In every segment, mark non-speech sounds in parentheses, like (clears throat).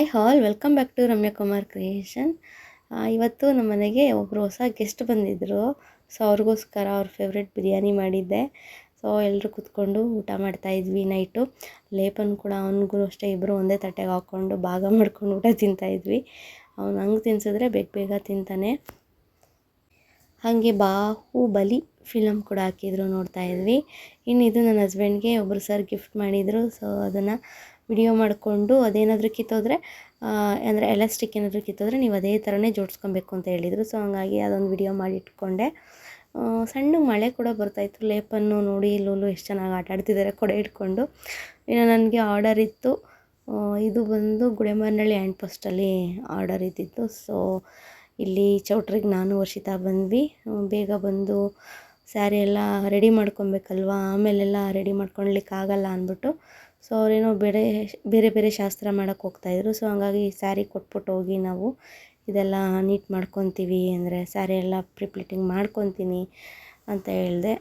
Hi all welcome back to Ramya Kumar creation ಇವತ್ತು ನಮ್ಮ ಮನೆಗೆ ಒಬ್ಬರು ಹೊಸ ಗೆಸ್ಟ್ ಬಂದಿದ್ದರು ಸೊ ಅವ್ರಿಗೋಸ್ಕರ ಅವ್ರ ಫೇವ್ರೆಟ್ ಬಿರಿಯಾನಿ ಮಾಡಿದ್ದೆ. ಸೊ ಎಲ್ಲರೂ ಕೂತ್ಕೊಂಡು ಊಟ ಮಾಡ್ತಾ ಇದ್ವಿ ನೈಟು ಲೇಪನ್ ಕೂಡ ಅವನಿಗೂ ಅಷ್ಟೇ ಇಬ್ಬರು ಒಂದೇ ತಟ್ಟೆಗೆ ಹಾಕ್ಕೊಂಡು ಭಾಗ ಮಾಡ್ಕೊಂಡು ಊಟ ತಿಂತಾಯಿದ್ವಿ ಅವ್ನು ಹಂಗೆ ತಿನ್ಸಿದ್ರೆ ಬೇಗ ಬೇಗ ತಿಂತಾನೆ. ಹಾಗೆ ಬಾಹುಬಲಿ ಫಿಲಮ್ ಕೂಡ ಹಾಕಿದ್ರು ನೋಡ್ತಾ ಇದ್ವಿ. ಇನ್ನು ಇದು ನನ್ನ ಹಸ್ಬೆಂಡ್ಗೆ ಒಬ್ಬರು ಸರ್ ಗಿಫ್ಟ್ ಮಾಡಿದರು. ಸೊ ಅದನ್ನು ವಿಡಿಯೋ ಮಾಡಿಕೊಂಡು ಅದೇನಾದರೂ ಕಿತ್ತೋದ್ರೆ ಅಂದರೆ ಎಲಾಸ್ಟಿಕ್ ಏನಾದರೂ ಕಿತ್ತೋದ್ರೆ ನೀವು ಅದೇ ಥರನೇ ಜೋಡಿಸ್ಕೊಬೇಕು ಅಂತ ಹೇಳಿದರು. ಸೊ, ಹಂಗಾಗಿ ಅದೊಂದು ವಿಡಿಯೋ ಮಾಡಿ ಇಟ್ಕೊಂಡೆ ಸಣ್ಣ ಮಳೆ ಕೂಡ ಬರ್ತಾಯಿತ್ತು ಲೇಪನ್ನು ನೋಡಿ, ಲೂಲು ಎಷ್ಟು ಚೆನ್ನಾಗಿ ಆಟ ಆಡ್ತಿದ್ದಾರೆ ಕೊಡೆ ಇಟ್ಕೊಂಡು ಇನ್ನು ನನಗೆ ಆರ್ಡರ್ ಇತ್ತು. ಇದು ಬಂದು ಗುಡೆಮರನಹಳ್ಳಿ ಆ್ಯಂಡ್ ಪೋಸ್ಟಲ್ಲಿ ಆರ್ಡರ್ ಇದ್ದಿತ್ತು. ಸೊ, ಇಲ್ಲಿ ಚೌಟ್ರಿಗೆ ನಾನು, ವರ್ಷಿತಾ ಬಂದ್ವಿ. ಬೇಗ ಬಂದು ಸ್ಯಾರಿ ಎಲ್ಲ ರೆಡಿ ಮಾಡ್ಕೊಬೇಕಲ್ವ? ಆಮೇಲೆಲ್ಲ ರೆಡಿ ಮಾಡ್ಕೊಳ್ಲಿಕ್ಕೆ ಆಗಲ್ಲ ಅಂದ್ಬಿಟ್ಟು ಸೊ ಅವರೇನೋ ಬೇರೆ ಬೇರೆ ಬೇರೆ ಶಾಸ್ತ್ರ ಮಾಡೋಕ್ಕೆ ಹೋಗ್ತಾಯಿದ್ರು ಸೊ ಹಂಗಾಗಿ ಸ್ಯಾರಿ ಕೊಟ್ಬಿಟ್ಟು ಹೋಗಿ ನಾವು ಇದೆಲ್ಲ ನೀಟ್ ಮಾಡ್ಕೊತೀವಿ ಅಂದರೆ ಸ್ಯಾರಿ ಎಲ್ಲ ಪ್ರಿಪ್ಲಿಟಿಂಗ್ ಮಾಡ್ಕೊತೀನಿ ಅಂತ ಹೇಳಿದೆ.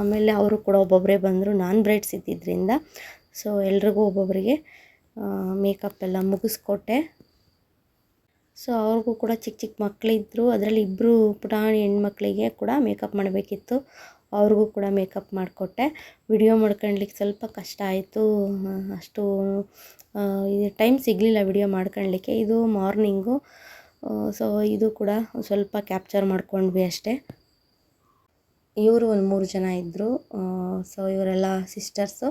ಆಮೇಲೆ ಅವರು ಕೂಡ ಒಬ್ಬೊಬ್ಬರೇ ಬಂದರು. ನಾನ್ ಬ್ರೈಡ್ಸ್ ಇದ್ದಿದ್ದರಿಂದ ಸೊ ಎಲ್ರಿಗೂ ಒಬ್ಬೊಬ್ಬರಿಗೆ ಮೇಕಪ್ ಎಲ್ಲ ಮುಗಿಸ್ಕೊಟ್ಟೆ. ಸೊ ಅವ್ರಿಗೂ ಕೂಡ ಚಿಕ್ಕ ಚಿಕ್ಕ ಮಕ್ಕಳಿದ್ರು ಅದರಲ್ಲಿ ಇಬ್ಬರು ಪುಟಾಣಿ ಹೆಣ್ಮಕ್ಳಿಗೆ ಕೂಡ ಮೇಕಪ್ ಮಾಡಬೇಕಿತ್ತು. ಅವ್ರಿಗೂ ಕೂಡ ಮೇಕಪ್ ಮಾಡಿಕೊಟ್ಟೆ. ವಿಡಿಯೋ ಮಾಡ್ಕೊಳ್ಲಿಕ್ಕೆ ಸ್ವಲ್ಪ ಕಷ್ಟ ಆಯಿತು. ಅಷ್ಟು ಟೈಮ್ ಸಿಗಲಿಲ್ಲ ವಿಡಿಯೋ ಮಾಡ್ಕೊಳ್ಲಿಕ್ಕೆ ಇದು ಮಾರ್ನಿಂಗು ಸೊ ಇದು ಕೂಡ ಸ್ವಲ್ಪ ಕ್ಯಾಪ್ಚರ್ ಮಾಡ್ಕೊಂಡ್ವಿ ಅಷ್ಟೇ. ಇವರು ಒಂದು ಮೂರು ಜನ ಇದ್ದರು ಸೊ ಇವರೆಲ್ಲ ಸಿಸ್ಟರ್ಸು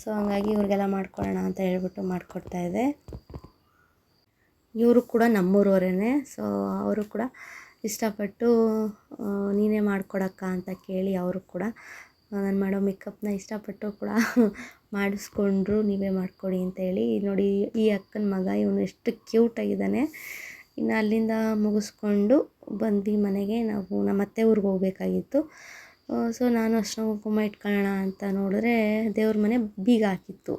ಸೊ ಹಂಗಾಗಿ ಇವ್ರಿಗೆಲ್ಲ ಮಾಡ್ಕೊಳ್ಳೋಣ ಅಂತ ಹೇಳ್ಬಿಟ್ಟು ಮಾಡಿಕೊಡ್ತಾ ಇದ್ದೆ. ಇವರು ಕೂಡ ನಮ್ಮೂರವರೇ ಸೊ ಅವರು ಕೂಡ ಇಷ್ಟಪಟ್ಟು ನೀನೇ ಮಾಡಿಕೊಡಕ್ಕ ಅಂತ ಕೇಳಿ ಅವರು ಕೂಡ ನಾನು ಮಾಡೋ ಮೇಕಪ್ನ ಇಷ್ಟಪಟ್ಟು ಕೂಡ (laughs) ಮಾಡಿಸ್ಕೊಂಡ್ರು, ನೀವೇ ಮಾಡಿಕೊಡಿ ಅಂತ ಹೇಳಿ. ನೋಡಿ, ಈ ಅಕ್ಕನ ಮಗ ಇವನು ಎಷ್ಟು ಕ್ಯೂಟಾಗಿದ್ದಾನೆ ಇನ್ನು ಅಲ್ಲಿಂದ ಮುಗಿಸ್ಕೊಂಡು ಬಂದು ಮನೆಗೆ ನಾವು ನಮ್ಮ ಅತ್ತೆ ಊರಿಗೆ ಹೋಗಬೇಕಾಗಿತ್ತು. ಸೊ ನಾನು ಅಷ್ಟು ಕುಂಕುಮ ಇಟ್ಕೊಳ್ಳೋಣ ಅಂತ ನೋಡಿದ್ರೆ ದೇವ್ರ ಮನೆ ಬೀಗ ಹಾಕಿತ್ತು.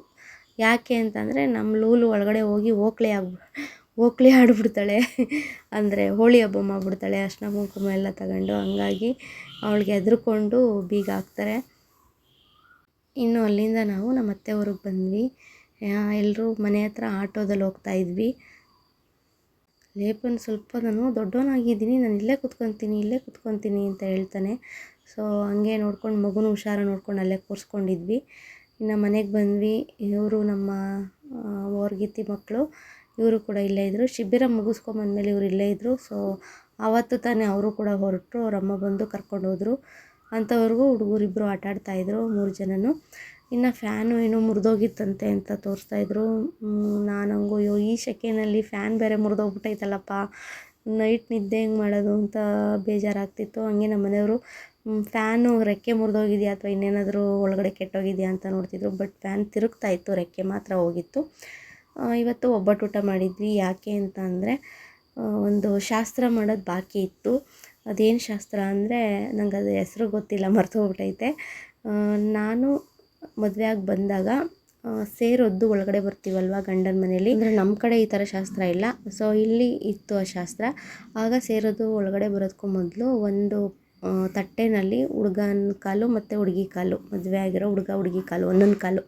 ಯಾಕೆ ಅಂತಂದರೆ ನಮ್ಮ ಲೂಲು ಒಳಗಡೆ ಹೋಗಿ ಓಕ್ಳೆ ಆಗ್ ಓಕ್ಳೆ ಆಡ್ಬಿಡ್ತಾಳೆ. ಅಂದರೆ ಹೋಳಿ ಹಬ್ಬ ಮಾಡಿಬಿಡ್ತಾಳೆ. ಅರ್ಶಿನ ಕುಂಕುಮ ಎಲ್ಲ ತಗೊಂಡು ಹಂಗಾಗಿ ಅವಳಿಗೆ ಹೆದ್ರಿಕೊಂಡು ಬೀಗ ಹಾಕ್ತಾರೆ. ಇನ್ನು ಅಲ್ಲಿಂದ ನಾವು ನಮ್ಮ ಅತ್ತೆ ಊರಿಗೆ ಬಂದ್ವಿ. ಎಲ್ಲರೂ ಮನೆ ಹತ್ರ ಆಟೋದಲ್ಲಿ ಹೋಗ್ತಾ ಇದ್ವಿ. ಲೇಪನ್ ಸ್ವಲ್ಪ ನಾನು ದೊಡ್ಡವನಾಗಿದ್ದೀನಿ. ನಾನು ಇಲ್ಲೇ ಕುತ್ಕೊತೀನಿ ಇಲ್ಲೇ ಕುತ್ಕೊತೀನಿ ಅಂತ ಹೇಳ್ತಾನೆ. ಸೊ ಹಂಗೆ ನೋಡ್ಕೊಂಡು ಮಗುನ ಹುಷಾರು ನೋಡ್ಕೊಂಡು ಅಲ್ಲೇ ಕೂರಿಸ್ಕೊಂಡಿದ್ವಿ. ಇನ್ನು ಮನೆಗೆ ಬಂದ್ವಿ. ಇವರು ನಮ್ಮ ಓರ್ಗಿತಿ ಮಕ್ಕಳು. ಇವರು ಕೂಡ ಇಲ್ಲೇ ಇದ್ದರು ಶಿಬಿರ ಮುಗಿಸ್ಕೊಂಬಂದ್ಮೇಲೆ ಇವರು ಇಲ್ಲೇ ಇದ್ದರು ಸೊ ಆವತ್ತು ತಾನೇ ಅವರು ಕೂಡ ಹೊರಟರು. ಅವರಮ್ಮ ಬಂದು ಕರ್ಕೊಂಡು ಹೋದರು. ಅಂಥವ್ರಿಗೂ ಹುಡುಗರಿಬ್ಬರು ಆಟ ಆಡ್ತಾಯಿದ್ರು ಮೂರು ಜನನು. ಇನ್ನು ಫ್ಯಾನು ಏನೋ ಮುರಿದೋಗಿತ್ತಂತೆ ಅಂತ ತೋರಿಸ್ತಾಯಿದ್ರು ನಾನು ಹಂಗು, ಅಯ್ಯೋ, ಈ ಸೆಕೆನಲ್ಲಿ ಫ್ಯಾನ್ ಬೇರೆ ಮುರಿದೋಗ್ಬಿಟ್ಟೈತಲ್ಲಪ್ಪ. ನೈಟ್ ನಿದ್ದೆ ಹೆಂಗೆ ಮಾಡೋದು ಅಂತ ಬೇಜಾರಾಗ್ತಿತ್ತು. ಹಂಗೆ ನಮ್ಮ ಮನೆಯವರು ಫ್ಯಾನು ರೆಕ್ಕೆ ಮುರಿದೋಗಿದೆಯಾ ಅಥವಾ ಇನ್ನೇನಾದರೂ ಒಳಗಡೆ ಕೆಟ್ಟೋಗಿದೆಯಾ ಅಂತ ನೋಡ್ತಿದ್ರು. ಬಟ್ ಫ್ಯಾನ್ ತಿರುಗ್ತಾ ಇತ್ತು, ರೆಕ್ಕೆ ಮಾತ್ರ ಹೋಗಿತ್ತು. ಇವತ್ತು ಒಬ್ಬಟ್ಟು ಊಟ ಮಾಡಿದ್ವಿ. ಯಾಕೆ ಅಂತ ಅಂದರೆ ಒಂದು ಶಾಸ್ತ್ರ ಮಾಡೋದು ಬಾಕಿ ಇತ್ತು. ಅದೇನು ಶಾಸ್ತ್ರ ಅಂದರೆ ನಂಗೆ ಅದು ಹೆಸ್ರು ಗೊತ್ತಿಲ್ಲ ಮರೆತು ಹೋಗ್ಬಿಟ್ಟೈತೆ ನಾನು ಮದುವೆ ಆಗಿ ಬಂದಾಗ ಸೇರೊದ್ದು ಒಳಗಡೆ ಬರ್ತೀವಲ್ವ ಗಂಡನ ಮನೆಯಲ್ಲಿ ಅಂದರೆ ನಮ್ಮ ಕಡೆ ಈ ಥರ ಶಾಸ್ತ್ರ ಇಲ್ಲ. ಸೊ ಇಲ್ಲಿ ಇತ್ತು ಆ ಶಾಸ್ತ್ರ. ಆಗ ಸೇರೋದು ಒಳಗಡೆ ಬರೋದಕ್ಕೂ ಮೊದಲು ಒಂದು ಆ, ತಟ್ಟೆನಲ್ಲಿ ಹುಡುಗನ ಕಾಲು ಮತ್ತು ಹುಡ್ಗಿ ಕಾಲು ಮದುವೆ ಆಗಿರೋ ಹುಡ್ಗ ಹುಡ್ಗಿ ಕಾಲು ಒಂದೊಂದು ಕಾಲು.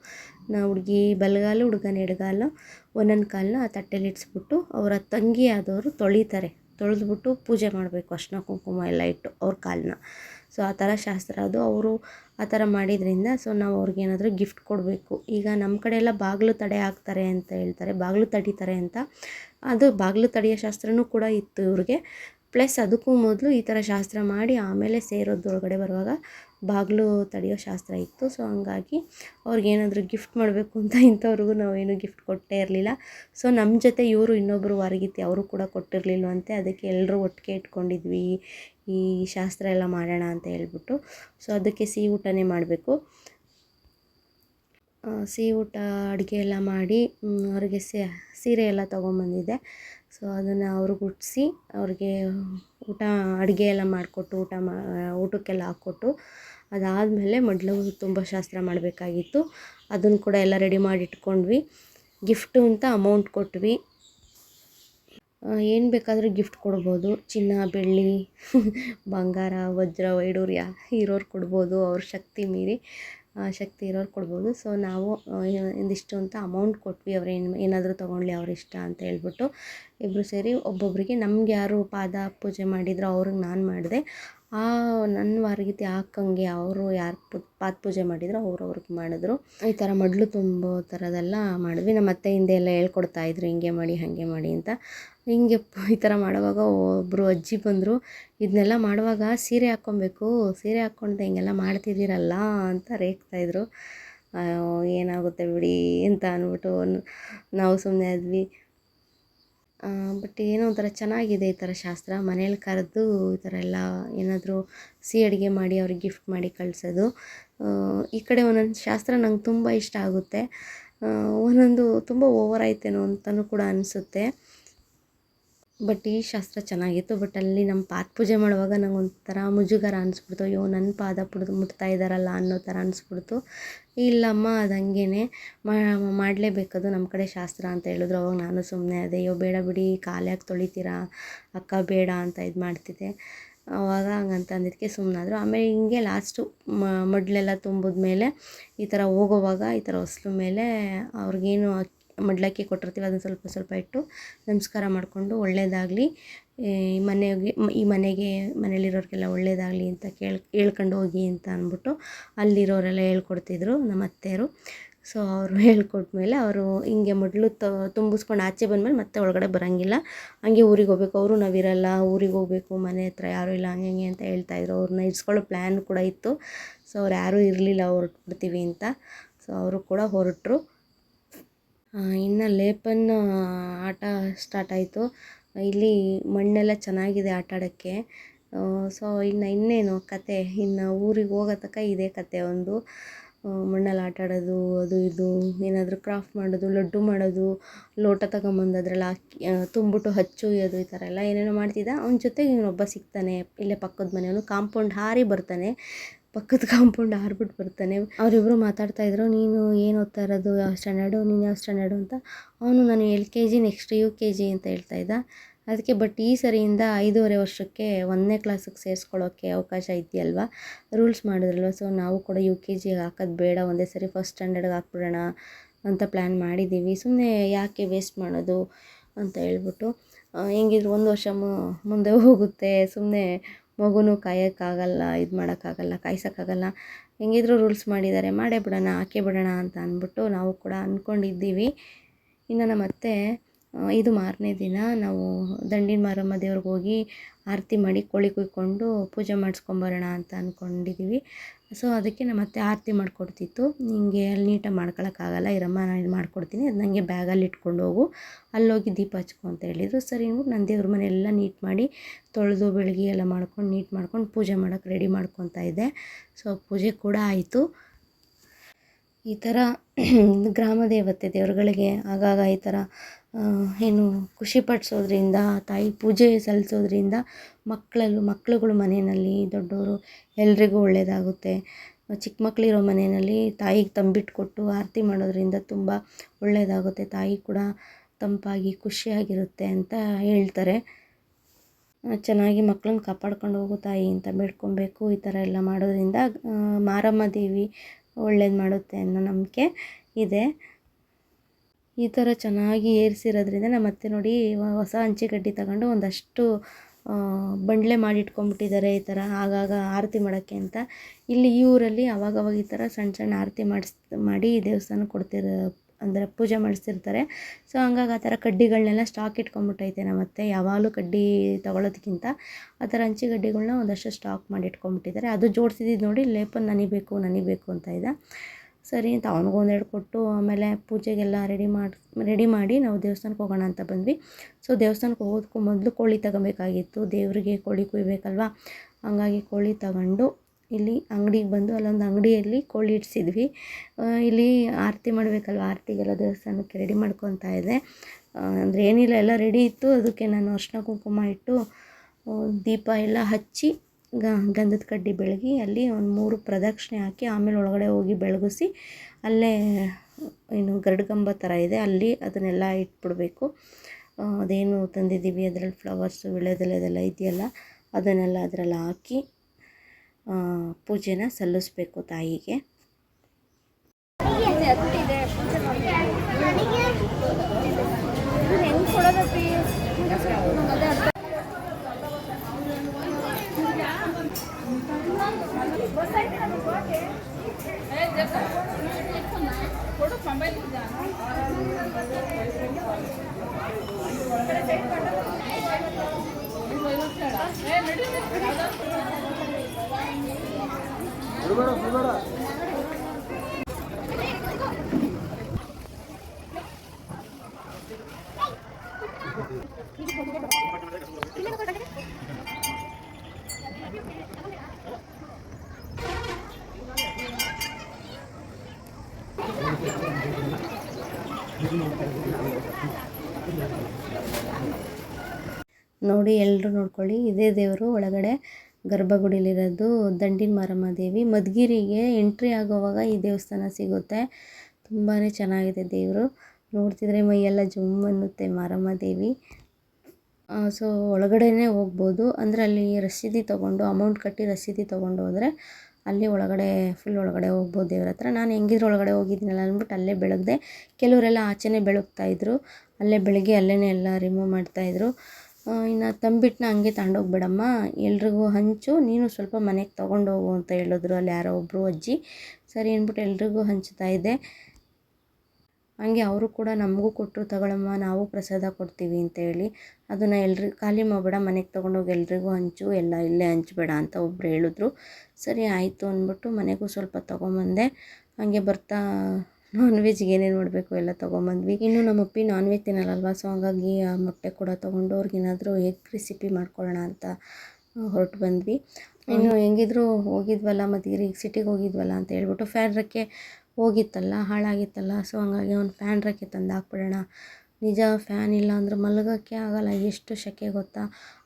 ನಾ ಹುಡ್ಗಿ ಬಲಗಾಲು ಹುಡ್ಗನ ಎಡಗಾಲು ಒಂದೊಂದು ಕಾಲನ್ನ ಆ ತಟ್ಟೆಲಿ ಇಟ್ಸ್ಬಿಟ್ಟು ಅವರ ತಂಗಿ ಆದವರು ತೊಳಿತಾರೆ. ತೊಳೆದ್ಬಿಟ್ಟು ಪೂಜೆ ಮಾಡಬೇಕು ಅರ್ಶಿನ ಕುಂಕುಮ ಎಲ್ಲ ಇಟ್ಟು ಅವ್ರ ಕಾಲನ್ನ ಸೊ ಆ ಥರ ಶಾಸ್ತ್ರ ಅದು. ಅವರು ಆ ಥರ ಮಾಡಿದ್ರಿಂದ ಸೊ ನಾವು ಅವ್ರಿಗೆ ಏನಾದರೂ ಗಿಫ್ಟ್ ಕೊಡಬೇಕು. ಈಗ ನಮ್ಮ ಕಡೆ ಎಲ್ಲ ಬಾಗಿಲು ತಡೆ ಹಾಕ್ತಾರೆ ಅಂತ ಹೇಳ್ತಾರೆ ಬಾಗಿಲು ತಡಿತಾರೆ ಅಂತ. ಅದು ಬಾಗಿಲು ತಡೆಯೋ ಶಾಸ್ತ್ರನೂ ಕೂಡ ಇತ್ತು ಇವ್ರಿಗೆ. ಪ್ಲಸ್ ಅದಕ್ಕೂ ಮೊದಲು ಈ ಥರ ಶಾಸ್ತ್ರ ಮಾಡಿ ಆಮೇಲೆ ಸೇರೋದ್ರೊಳಗಡೆ ಬರುವಾಗ ಬಾಗಿಲು ತಡೆಯೋ ಶಾಸ್ತ್ರ ಇತ್ತು. ಸೊ ಹಂಗಾಗಿ ಅವ್ರಿಗೇನಾದರೂ ಗಿಫ್ಟ್ ಮಾಡಬೇಕು ಅಂತ ಇಂಥವ್ರಿಗೂ ನಾವೇನು ಗಿಫ್ಟ್ ಕೊಟ್ಟೇ ಇರಲಿಲ್ಲ. ಸೊ ನಮ್ಮ ಜೊತೆ ಇವರು ಇನ್ನೊಬ್ಬರು ವಾರಗಿತ್ತಿ ಅವರು ಕೂಡ ಕೊಟ್ಟಿರಲಿಲ್ವಂತೆ. ಅದಕ್ಕೆ ಎಲ್ಲರೂ ಒಟ್ಟಿಗೆ ಇಟ್ಕೊಂಡಿದ್ವಿ. ಈ ಶಾಸ್ತ್ರ ಎಲ್ಲ ಮಾಡೋಣ ಅಂತ ಹೇಳ್ಬಿಟ್ಟು. ಸೊ ಅದಕ್ಕೆ ಸಿಹಿ ಊಟನೇ ಮಾಡಬೇಕು. ಸಿಹಿ ಊಟ, ಅಡುಗೆ ಎಲ್ಲ ಮಾಡಿ ಅವ್ರಿಗೆ ಸೀರೆ ಎಲ್ಲ ತೊಗೊಂಬಂದಿದ್ದೆ. ಸೊ ಅದನ್ನು ಅವ್ರಿಗೆ ಉಟ್ಟಿಸಿ ಅವ್ರಿಗೆ ಊಟ, ಅಡುಗೆ ಎಲ್ಲ ಮಾಡಿಕೊಟ್ಟು ಊಟ ಮಾ, ಊಟಕ್ಕೆಲ್ಲ ಹಾಕ್ಕೊಟ್ಟು ಅದಾದಮೇಲೆ ಮೊದಲು ತುಂಬ ಶಾಸ್ತ್ರ ಮಾಡಬೇಕಾಗಿತ್ತು. ಅದನ್ನು ಕೂಡ ಎಲ್ಲ ರೆಡಿ ಮಾಡಿ ಇಟ್ಕೊಂಡ್ವಿ ಗಿಫ್ಟು ಅಂತ ಅಮೌಂಟ್ ಕೊಟ್ವಿ. ಏನು ಬೇಕಾದರೂ ಗಿಫ್ಟ್ ಕೊಡ್ಬೋದು. ಚಿನ್ನ, ಬೆಳ್ಳಿ, ಬಂಗಾರ, ವಜ್ರ, ವೈಡೂರ್ಯ ಇರೋರು ಕೊಡ್ಬೋದು. ಅವ್ರ ಶಕ್ತಿ ಮೀರಿ. ಶಕ್ತಿ ಇರೋರು ಕೊಡ್ಬೋದು. ಸೊ ನಾವು ಇಂದಿಷ್ಟು ಅಂತ ಅಮೌಂಟ್ ಕೊಟ್ವಿ. ಅವ್ರು ಏನು, ಏನಾದರೂ ತೊಗೊಳ್ಳಿ ಅವ್ರ ಇಷ್ಟ ಅಂತ ಹೇಳ್ಬಿಟ್ಟು ಇಬ್ಬರು ಸೇರಿ ಒಬ್ಬೊಬ್ಬರಿಗೆ ನಮ್ಗೆ ಯಾರು ಪಾದ ಪೂಜೆ ಮಾಡಿದ್ರು ಅವ್ರಿಗೆ ನಾನು ಮಾಡಿದೆ. ಆ ನನ್ನ ವಾರಗೀತೆ ಹಾಕಂಗೆ ಅವರು ಯಾರು ಪು ಪಾತ್ ಪೂಜೆ ಮಾಡಿದ್ರು, ಅವ್ರು ಅವ್ರಿಗೆ ಮಾಡಿದ್ರು. ಈ ಥರ ಮಡ್ಲು ತುಂಬೋ ಥರದೆಲ್ಲ ಮಾಡಿದ್ವಿ. ನಮ್ಮ ಅತ್ತೆ ಹಿಂದೆ ಎಲ್ಲ ಹೇಳ್ಕೊಡ್ತಾ ಇದ್ರು, ಹಿಂಗೆ ಮಾಡಿ, ಹಾಗೆ ಮಾಡಿ ಅಂತ. ಹಿಂಗೆ ಈ ಥರ ಮಾಡುವಾಗ ಒಬ್ಬರು ಅಜ್ಜಿ ಬಂದರು ಇದನ್ನೆಲ್ಲ ಮಾಡುವಾಗ ಸೀರೆ ಹಾಕ್ಕೊಬೇಕು, ಸೀರೆ ಹಾಕ್ಕೊಂಡು ಹಿಂಗೆಲ್ಲ ಮಾಡ್ತಿದ್ದೀರಲ್ಲ ಅಂತ ರೇಗ್ತಾಯಿದ್ರು ಏನಾಗುತ್ತೆ ಬಿಡಿ ಅಂತ ಅಂದ್ಬಿಟ್ಟು ನಾವು ಸುಮ್ಮನೆ ಆದ್ವಿ ಬಟ್ ಏನೋ ಒಂಥರ ಚೆನ್ನಾಗಿದೆ ಈ ಥರ ಶಾಸ್ತ್ರ. ಮನೇಲಿ ಕರೆದು ಈ ಥರ ಎಲ್ಲ ಏನಾದರೂ ಸಿಹಿ ಅಡುಗೆ ಮಾಡಿ ಅವ್ರಿಗೆ ಗಿಫ್ಟ್ ಮಾಡಿ ಕಳಿಸೋದು. ಈ ಕಡೆ ಒಂದೊಂದು ಶಾಸ್ತ್ರ ನಂಗೆ ತುಂಬ ಇಷ್ಟ ಆಗುತ್ತೆ. ಒಂದೊಂದು ತುಂಬ ಓವರ್ ಆಯ್ತೇನೋ ಅಂತಲೂ ಕೂಡ ಅನಿಸುತ್ತೆ. ಬಟ್ ಈ ಶಾಸ್ತ್ರ ಚೆನ್ನಾಗಿತ್ತು. ಬಟ್ ಅಲ್ಲಿ ನಮ್ಮ ಪಾದ ಪೂಜೆ ಮಾಡುವಾಗ ನಂಗೆ ಒಂಥರ ಮುಜುಗರ ಅನಿಸ್ಬಿಡ್ತು. ಅಯ್ಯೋ ನನ್ನ ಪಾದ ಪುಡ್ದು ಮುಟ್ತಾ ಇದ್ದಾರಲ್ಲ ಅನ್ನೋ ಥರ ಅನಿಸ್ಬಿಡ್ತು. ಇಲ್ಲಮ್ಮ, ಅದು ಹಂಗೇನೆ. ಮಾಡಲೇಬೇಕದು ನಮ್ಮ ಕಡೆ ಶಾಸ್ತ್ರ ಅಂತ ಹೇಳಿದ್ರು. ಅವಾಗ ನಾನು ಸುಮ್ಮನೆ ಅದೇ, ಅಯ್ಯೋ, ಬೇಡ ಬಿಡಿ ಕಾಲ್ಯಾಕೆ ತೊಳಿತೀರಾ? ಅಕ್ಕ ಬೇಡ ಅಂತ ಇದು ಮಾಡ್ತಿದ್ದೆ. ಅವಾಗ ಹಂಗಂತ ಅಂದಿದ್ದಕ್ಕೆ ಸುಮ್ಮನಾದ್ರು ಆಮೇಲೆ ಹಿಂಗೆ ಲಾಸ್ಟು ಮಡ್ಲೆಲ್ಲ ತುಂಬಿದ್ಮೇಲೆ ಈ ಥರ ಹೋಗೋವಾಗ, ಈ ಥರ ಹೊಸ್ಲು ಮೇಲೆ ಅವ್ರಿಗೇನು ಮಡ್ಲಕ್ಕಿ ಕೊಟ್ಟಿರ್ತೀವಿ, ಅದನ್ನು ಸ್ವಲ್ಪ ಸ್ವಲ್ಪ ಇಟ್ಟು ನಮಸ್ಕಾರ ಮಾಡಿಕೊಂಡು ಒಳ್ಳೆಯದಾಗಲಿ ಈ ಮನೆಗೆ ಈ ಮನೆಗೆ ಮನೇಲಿರೋರಿಗೆಲ್ಲ ಒಳ್ಳೆಯದಾಗಲಿ ಅಂತ ಕೇಳಿ, ಹೇಳ್ಕೊಂಡು ಹೋಗಿ ಅಂತ ಅಂದ್ಬಿಟ್ಟು ಅಲ್ಲಿರೋರೆಲ್ಲ ಹೇಳ್ಕೊಡ್ತಿದ್ರು ನಮ್ಮ ಅತ್ತೆಯರು. ಸೊ ಅವರು (laughs) ಹೇಳ್ಕೊಟ್ಮೇಲೆ ಅವರು ಹಿಂಗೆ ಮೊದಲು ತುಂಬಿಸ್ಕೊಂಡು ಆಚೆ ಬಂದಮೇಲೆ ಮತ್ತೆ ಒಳಗಡೆ ಬರೋಂಗಿಲ್ಲ. ಹಂಗೆ ಊರಿಗೆ ಹೋಗ್ಬೇಕು, ಅವರು ನಾವಿರಲ್ಲ, ಊರಿಗೆ ಹೋಗ್ಬೇಕು, ಮನೆ ಹತ್ರ ಯಾರೂ ಇಲ್ಲ, ಹಂಗೆ ಹಂಗೆ ಅಂತ ಹೇಳ್ತಾಯಿದ್ರು ಅವ್ರನ್ನ ಇಡ್ಸ್ಕೊಳ್ಳೋ ಪ್ಲ್ಯಾನ್ ಕೂಡ ಇತ್ತು. ಸೊ ಅವ್ರು ಯಾರೂ ಇರಲಿಲ್ಲ, ಹೊರಟ್ಬಿಡ್ತೀವಿ ಅಂತ. ಸೊ ಅವರು ಕೂಡ ಹೊರಟರು. ಇನ್ನು ಲೇಪನ್ ಆಟ ಸ್ಟಾರ್ಟ್ ಆಯಿತು. ಇಲ್ಲಿ ಮಣ್ಣೆಲ್ಲ ಚೆನ್ನಾಗಿದೆ ಆಟ ಆಡೋಕ್ಕೆ ಸೊ ಇನ್ನು ಇನ್ನೇನು ಕತೆ? ಇನ್ನು ಊರಿಗೆ ಹೋಗೋ ತನಕ ಇದೇ ಕತೆ ಒಂದು. ಮಣ್ಣಲ್ಲಿ ಆಟ ಆಡೋದು ಅದು ಇದು, ಏನಾದರೂ ಕ್ರಾಫ್ಟ್ ಮಾಡೋದು, ಲಡ್ಡು ಮಾಡೋದು, ಲೋಟ ತಗೊಂಬಂದು ಅದ್ರಲ್ಲಿ ಹಾಕಿ ತುಂಬಿಟ್ಟು ಹಚ್ಚೊಯ್ಯೋದು ಈ ಥರ ಎಲ್ಲ ಏನೇನೋ ಮಾಡ್ತಿದ್ದ. ಅವ್ನ ಜೊತೆಗೆ ಇವನೊಬ್ಬ ಸಿಗ್ತಾನೆ, ಇಲ್ಲೇ ಪಕ್ಕದ ಮನೆಯವನು. ಕಾಂಪೌಂಡ್ ಹಾರಿ ಬರ್ತಾನೆ. ಪಕ್ಕದ ಕಾಂಪೌಂಡ್ ಹಾರ್ಬಿಟ್ಟು ಬರ್ತಾನೆ. ಅವರಿಬ್ಬರು ಮಾತಾಡ್ತಾ ಇದ್ರು, ನೀನು ಏನು ಓದ್ತಾ ಇರೋದು? ಯಾವ ಸ್ಟ್ಯಾಂಡರ್ಡು? ನೀನು ಯಾವ ಸ್ಟ್ಯಾಂಡರ್ಡು? ಅಂತ. ಅವನು ನಾನು L K G, next U K G ಅಂತ ಹೇಳ್ತಾ ಇದ್ದ. ಅದಕ್ಕೆ, ಬಟ್ ಈ ಸರಿಯಿಂದ ಐದೂವರೆ ವರ್ಷಕ್ಕೆ ಒಂದನೇ ಕ್ಲಾಸಿಗೆ ಸೇರಿಸ್ಕೊಳ್ಳೋಕ್ಕೆ ಅವಕಾಶ ಇದೆಯಲ್ವ? ರೂಲ್ಸ್ ಮಾಡಿದ್ರಲ್ವ? ಸೊ, ನಾವು ಕೂಡ ಯು ಕೆ ಜಿಗೆ ಹಾಕೋದು ಬೇಡ. ಒಂದೇ ಸರಿ ಫಸ್ಟ್ ಸ್ಟ್ಯಾಂಡರ್ಡ್ಗೆ ಹಾಕ್ಬಿಡೋಣ ಅಂತ ಪ್ಲ್ಯಾನ್ ಮಾಡಿದ್ದೀವಿ. ಸುಮ್ಮನೆ ಯಾಕೆ ವೇಸ್ಟ್ ಮಾಡೋದು? ಅಂತ ಹೇಳ್ಬಿಟ್ಟು ಹೆಂಗಿದ್ರು, ಒಂದು ವರ್ಷ ಮುಂದೆ ಹೋಗುತ್ತೆ. ಸುಮ್ಮನೆ ಮಗುನೂ ಕಾಯೋಕ್ಕಾಗಲ್ಲ, ಇದು ಮಾಡೋಕ್ಕಾಗಲ್ಲ, ಕಾಯ್ಸೋಕ್ಕಾಗಲ್ಲ, ಹೆಂಗಿದ್ರೂ ರೂಲ್ಸ್ ಮಾಡಿದ್ದಾರೆ, ಮಾಡೇ ಬಿಡೋಣ ಹಾಕೇ ಬಿಡೋಣ ಅಂತ ಅಂದ್ಬಿಟ್ಟು ನಾವು ಕೂಡ ಅಂದ್ಕೊಂಡಿದ್ದೀವಿ. ಇನ್ನು ನಮ್ಮ ಅತ್ತೆ ಇದು ಮಾರನೇ ದಿನ ನಾವು ದಂಡಿನ ಮಾರಮ್ಮ ದೇವ್ರಿಗೆ ಹೋಗಿ ಆರತಿ ಮಾಡಿ ಕೋಳಿ ಕುಯ್ಕೊಂಡು ಪೂಜೆ ಮಾಡಿಸ್ಕೊಂಬರೋಣ ಅಂತ ಅಂದ್ಕೊಂಡಿದ್ದೀವಿ. ಸೊ ಅದಕ್ಕೆ ನಮ್ಮ ಅತ್ತೆ ಆರತಿ ಮಾಡಿಕೊಡ್ತಿತ್ತು. ನಿಮಗೆ ಅಲ್ಲಿ ನೀಟಾಗಿ ಮಾಡ್ಕೊಳಕ್ಕಾಗಲ್ಲ ಇರಮ್ಮ ನಾನು ಮಾಡ್ಕೊಡ್ತೀನಿ ಅದು ನನಗೆ ಬ್ಯಾಗಲ್ಲಿ ಇಟ್ಕೊಂಡು ಹೋಗು, ಅಲ್ಲೋಗಿ ದೀಪ ಹಚ್ಕೊ ಅಂತ ಹೇಳಿದರು. ಸರಿ ಅಂದ್ಬಿಟ್ಟು ನಾನು ದೇವ್ರ ಮನೆ ಎಲ್ಲ ನೀಟ್ ಮಾಡಿ, ತೊಳೆದು ಬೆಳಗ್ಗೆ ಎಲ್ಲ ಮಾಡ್ಕೊಂಡು ನೀಟ್ ಮಾಡ್ಕೊಂಡು ಪೂಜೆ ಮಾಡೋಕ್ಕೆ ರೆಡಿ ಮಾಡ್ಕೊತಾ ಇದ್ದೆ. ಸೊ ಪೂಜೆ ಕೂಡ ಆಯಿತು. ಈ ಥರ (clears throat) ಗ್ರಾಮ ದೇವತೆ ದೇವರುಗಳಿಗೆ ಆಗಾಗ ಈ ಥರ ಏನು ಖುಷಿ ಪಡಿಸೋದ್ರಿಂದ, ತಾಯಿ ಪೂಜೆ ಸಲ್ಲಿಸೋದ್ರಿಂದ ಮಕ್ಕಳಲ್ಲೂ ಮಕ್ಕಳುಗಳು ಮನೆಯಲ್ಲಿ ದೊಡ್ಡವರು ಎಲ್ರಿಗೂ ಒಳ್ಳೆಯದಾಗುತ್ತೆ ಚಿಕ್ಕ ಮಕ್ಕಳಿರೋ ಮನೆಯಲ್ಲಿ ತಾಯಿಗೆ ತಂಬಿಟ್ಟು ಕೊಟ್ಟು ಆರತಿ ಮಾಡೋದ್ರಿಂದ ತುಂಬ ಒಳ್ಳೆಯದಾಗುತ್ತೆ ತಾಯಿ ಕೂಡ ತಂಪಾಗಿ ಖುಷಿಯಾಗಿರುತ್ತೆ ಅಂತ ಹೇಳ್ತಾರೆ. ಚೆನ್ನಾಗಿ ಮಕ್ಕಳನ್ನ ಕಾಪಾಡ್ಕೊಂಡು ಹೋಗು ತಾಯಿ ಅಂತ ಬೇಡ್ಕೊಬೇಕು. ಈ ಥರ ಎಲ್ಲ ಮಾಡೋದ್ರಿಂದ ಮಾರಮ್ಮ ದೇವಿ ಒಳ್ಳೇದು ಮಾಡುತ್ತೆ ಅನ್ನೋ ನಂಬಿಕೆ ಇದೆ. ಈ ಥರ ಚೆನ್ನಾಗಿ ಏರಿಸಿರೋದ್ರಿಂದ ನಮ್ಮ ಅತ್ತೆ ನೋಡಿ ಹೊಸ ಹಂಚಿಕಡ್ಡಿ ತಗೊಂಡು ಒಂದಷ್ಟು ಬಂಡ್ಲೆ ಮಾಡಿ ಇಟ್ಕೊಂಡ್ಬಿಟ್ಟಿದ್ದಾರೆ ಈ ಥರ ಆಗಾಗ ಆರತಿ ಮಾಡೋಕ್ಕೆ ಅಂತ. ಇಲ್ಲಿ ಈ ಊರಲ್ಲಿ ಅವಾಗವಾಗ ಈ ಥರ ಸಣ್ಣ ಸಣ್ಣ ಆರತಿ ಮಾಡಿಸ್, ಮಾಡಿ ದೇವಸ್ಥಾನ ಕೊಡ್ತಿರೋ, ಅಂದರೆ ಪೂಜೆ ಮಾಡಿಸ್ತಿರ್ತಾರೆ. ಸೊ, ಹಂಗಾಗಿ ಆ ಥರ ಕಡ್ಡಿಗಳನ್ನೆಲ್ಲ ಸ್ಟಾಕ್ ಇಟ್ಕೊಂಡ್ಬಿಟ್ಟೈತೆ ನಮ್ಮ ಅತ್ತೆ. ಯಾವಾಗಲೂ ಕಡ್ಡಿ ತೊಗೊಳೋದಕ್ಕಿಂತ ಆ ಥರ ಹಂಚಿಗಡ್ಡಿಗಳ್ನ ಒಂದಷ್ಟು ಸ್ಟಾಕ್ ಮಾಡಿ ಇಟ್ಕೊಂಡ್ಬಿಟ್ಟಿದ್ದಾರೆ ಅದು ಜೋಡಿಸಿದ್ದು ನೋಡಿ ಲೇಪನ್ ನನಿಬೇಕು ನನಿಬೇಕು ಅಂತ ಇದೆ. ಸರಿ ಅಂತ ಅವನಿಗೂ ಒಂದೆರಡು ಕೊಟ್ಟು ಆಮೇಲೆ ಪೂಜೆಗೆಲ್ಲ ರೆಡಿ ಮಾಡಿ ರೆಡಿ ಮಾಡಿ ನಾವು ದೇವಸ್ಥಾನಕ್ಕೆ ಹೋಗೋಣ ಅಂತ ಬಂದ್ವಿ. ಸೊ ದೇವಸ್ಥಾನಕ್ಕೆ ಹೋಗೋದಕ್ಕೂ ಮೊದಲು ಕೋಳಿ ತಗೋಬೇಕಾಗಿತ್ತು. ದೇವರಿಗೆ ಕೋಳಿ ಕುಯ್ಬೇಕಲ್ವ? ಹಂಗಾಗಿ ಕೋಳಿ ತಗೊಂಡು ಇಲ್ಲಿ ಅಂಗಡಿಗೆ ಬಂದು ಅಲ್ಲೊಂದು ಅಂಗಡಿಯಲ್ಲಿ ಕೋಳಿ ಇಡ್ಸಿದ್ವಿ. ಇಲ್ಲಿ ಆರತಿ ಮಾಡಬೇಕಲ್ವ? ಆರತಿಗೆಲ್ಲ ದೇವಸ್ಥಾನಕ್ಕೆ ರೆಡಿ ಮಾಡ್ಕೊತಾ ಇದೆ ಅಂದರೆ ಏನಿಲ್ಲ, ಎಲ್ಲ ರೆಡಿ ಇತ್ತು. ಅದಕ್ಕೆ ನಾನು ಅರ್ಶಿನ ಕುಂಕುಮ ಇಟ್ಟು ದೀಪ ಎಲ್ಲ ಹಚ್ಚಿ ಗಂಧದ ಕಡ್ಡಿ ಬೆಳಗಿ ಅಲ್ಲಿ ಒಂದು ಮೂರು ಪ್ರದಕ್ಷಿಣೆ ಹಾಕಿ ಆಮೇಲೆ ಒಳಗಡೆ ಹೋಗಿ ಬೆಳಗಿಸಿ ಅಲ್ಲೇ, ಏನು ಗರುಡಗಂಬ ಥರ ಇದೆ, ಅಲ್ಲಿ ಅದನ್ನೆಲ್ಲ ಇಟ್ಬಿಡಬೇಕು. ಅದೇನು ತಂದಿದ್ದೀವಿ ಅದರಲ್ಲಿ ಫ್ಲವರ್ಸು ವೀಳ್ಯದೆಲೆದೆಲ್ಲ ಇದೆಯಲ್ಲ, ಅದನ್ನೆಲ್ಲ ಅದರಲ್ಲಿ ಹಾಕಿ ಪೂಜೆನ ಸಲ್ಲಿಸ್ಬೇಕು ತಾಯಿಗೆ. ನೋಡಿ ಎಲ್ಲರೂ ನೋಡ್ಕೊಳ್ಳಿ. ಇದೇ ದೇವರು ಒಳಗಡೆ ಗರ್ಭಗುಡಿಲಿರೋದು ದಂಡಿನ ಮಾರಮ್ಮ ದೇವಿ ಮಧುಗಿರಿಗೆ ಎಂಟ್ರಿ ಆಗೋವಾಗ ಈ ದೇವಸ್ಥಾನ ಸಿಗುತ್ತೆ. ತುಂಬಾ ಚೆನ್ನಾಗಿದೆ ದೇವರು. ನೋಡ್ತಿದ್ರೆ ಮೈಯೆಲ್ಲ ಜುಮ್ ಅನ್ನುತ್ತೆ ಮಾರಮ್ಮ ದೇವಿ ಸೊ ಒಳಗಡೆನೇ ಹೋಗ್ಬೋದು. ಅಂದರೆ ಅಲ್ಲಿ ರಸೀದಿ ತೊಗೊಂಡು ಅಮೌಂಟ್ ಕಟ್ಟಿ ರಸೀದಿ ತೊಗೊಂಡು ಹೋದರೆ ಅಲ್ಲಿ ಒಳಗಡೆ ಫುಲ್ ಒಳಗಡೆ ಹೋಗ್ಬೋದು ದೇವ್ರ ಹತ್ರ. ನಾನು ಹೆಂಗಿದ್ರು ಒಳಗಡೆ ಹೋಗಿದ್ದೀನಲ್ಲ ಅಂದ್ಬಿಟ್ಟು ಅಲ್ಲೇ ಬೆಳಗ್ದೆ ಕೆಲವರೆಲ್ಲ ಆಚೆನೇ ಬೆಳಗ್ತಾಯಿದ್ರು ಅಲ್ಲೇ ಬೆಳಗ್ಗೆ ಅಲ್ಲೇ ಎಲ್ಲ ರಿಮೂವ್ ಮಾಡ್ತಾಯಿದ್ರು ಇನ್ನು ತಂಬಿಟ್ಟನ್ನ ಹಂಗೆ ತಗೊಂಡೋಗ್ಬೇಡಮ್ಮ ಎಲ್ರಿಗೂ ಹಂಚು. ನೀನು ಸ್ವಲ್ಪ ಮನೆಗೆ ತೊಗೊಂಡೋಗು ಅಂತ ಹೇಳಿದ್ರು ಅಲ್ಲಿ ಯಾರೋ ಒಬ್ಬರು ಅಜ್ಜಿ. ಸರಿ ಅಂದ್ಬಿಟ್ಟು ಎಲ್ರಿಗೂ ಹಂಚ್ತಾ ಇದ್ದೆ. ಹಂಗೆ ಅವರು ಕೂಡ ನಮಗೂ ಕೊಟ್ಟರು ತಗೊಳಮ್ಮ, ನಾವು ಪ್ರಸಾದ ಕೊಡ್ತೀವಿ ಅಂತೇಳಿ ಅದನ್ನು ಎಲ್ರಿಗೂ ಖಾಲಿ ಮಾಡಬೇಡ, ಮನೆಗೆ ತೊಗೊಂಡೋಗಿ ಎಲ್ರಿಗೂ ಹಂಚು. ಎಲ್ಲ ಇಲ್ಲೇ ಹಂಚಬೇಡ ಅಂತ ಒಬ್ರು ಹೇಳಿದ್ರು. ಸರಿ, ಆಯಿತು ಅಂದ್ಬಿಟ್ಟು ಮನೆಗೂ ಸ್ವಲ್ಪ ತೊಗೊಂಬಂದೆ. ಹಾಗೆ ಬರ್ತಾ ನಾನ್ ವೆಜ್ಗೆ ಏನೇನು ಮಾಡಬೇಕು ಎಲ್ಲ ತೊಗೊಂಬಂದ್ವಿ. ಇನ್ನು ನಮ್ಮ ಅಪ್ಪಿ ನಾನ್ ವೆಜ್ ತಿನ್ನಲ್ಲಲ್ವ? ಸೊ ಹಾಗಾಗಿ ಆ ಮೊಟ್ಟೆ ಕೂಡ ತೊಗೊಂಡು ಅವ್ರಿಗೇನಾದರೂ ಎಗ್ ರೆಸಿಪಿ ಮಾಡ್ಕೊಳ್ಳೋಣ ಅಂತ ಹೊರಟು ಬಂದ್ವಿ. ಇನ್ನು ಹೆಂಗಿದ್ರು ಹೋಗಿದ್ವಲ್ಲ ಮಧುಗಿರಿಗೆ ಸಿಟಿಗೆ ಹೋಗಿದ್ವಲ್ಲ ಅಂತ ಹೇಳ್ಬಿಟ್ಟು ಫ್ಯಾನ್ ರಕ್ಕೆ ಹೋಗಿತ್ತಲ್ಲ, ಹಾಳಾಗಿತ್ತಲ್ಲ. ಸೊ ಹಂಗಾಗಿ ಅವ್ನು ಫ್ಯಾನ್ ರಕ್ಕೆ ತಂದು ಹಾಕ್ಬಿಡೋಣ. ನಿಜ ಫ್ಯಾನ್ ಇಲ್ಲ ಅಂದ್ರೆ ಮಲಗೋಕ್ಕೆ ಆಗಲ್ಲ, ಎಷ್ಟು ಸೆಕೆ ಗೊತ್ತಾ?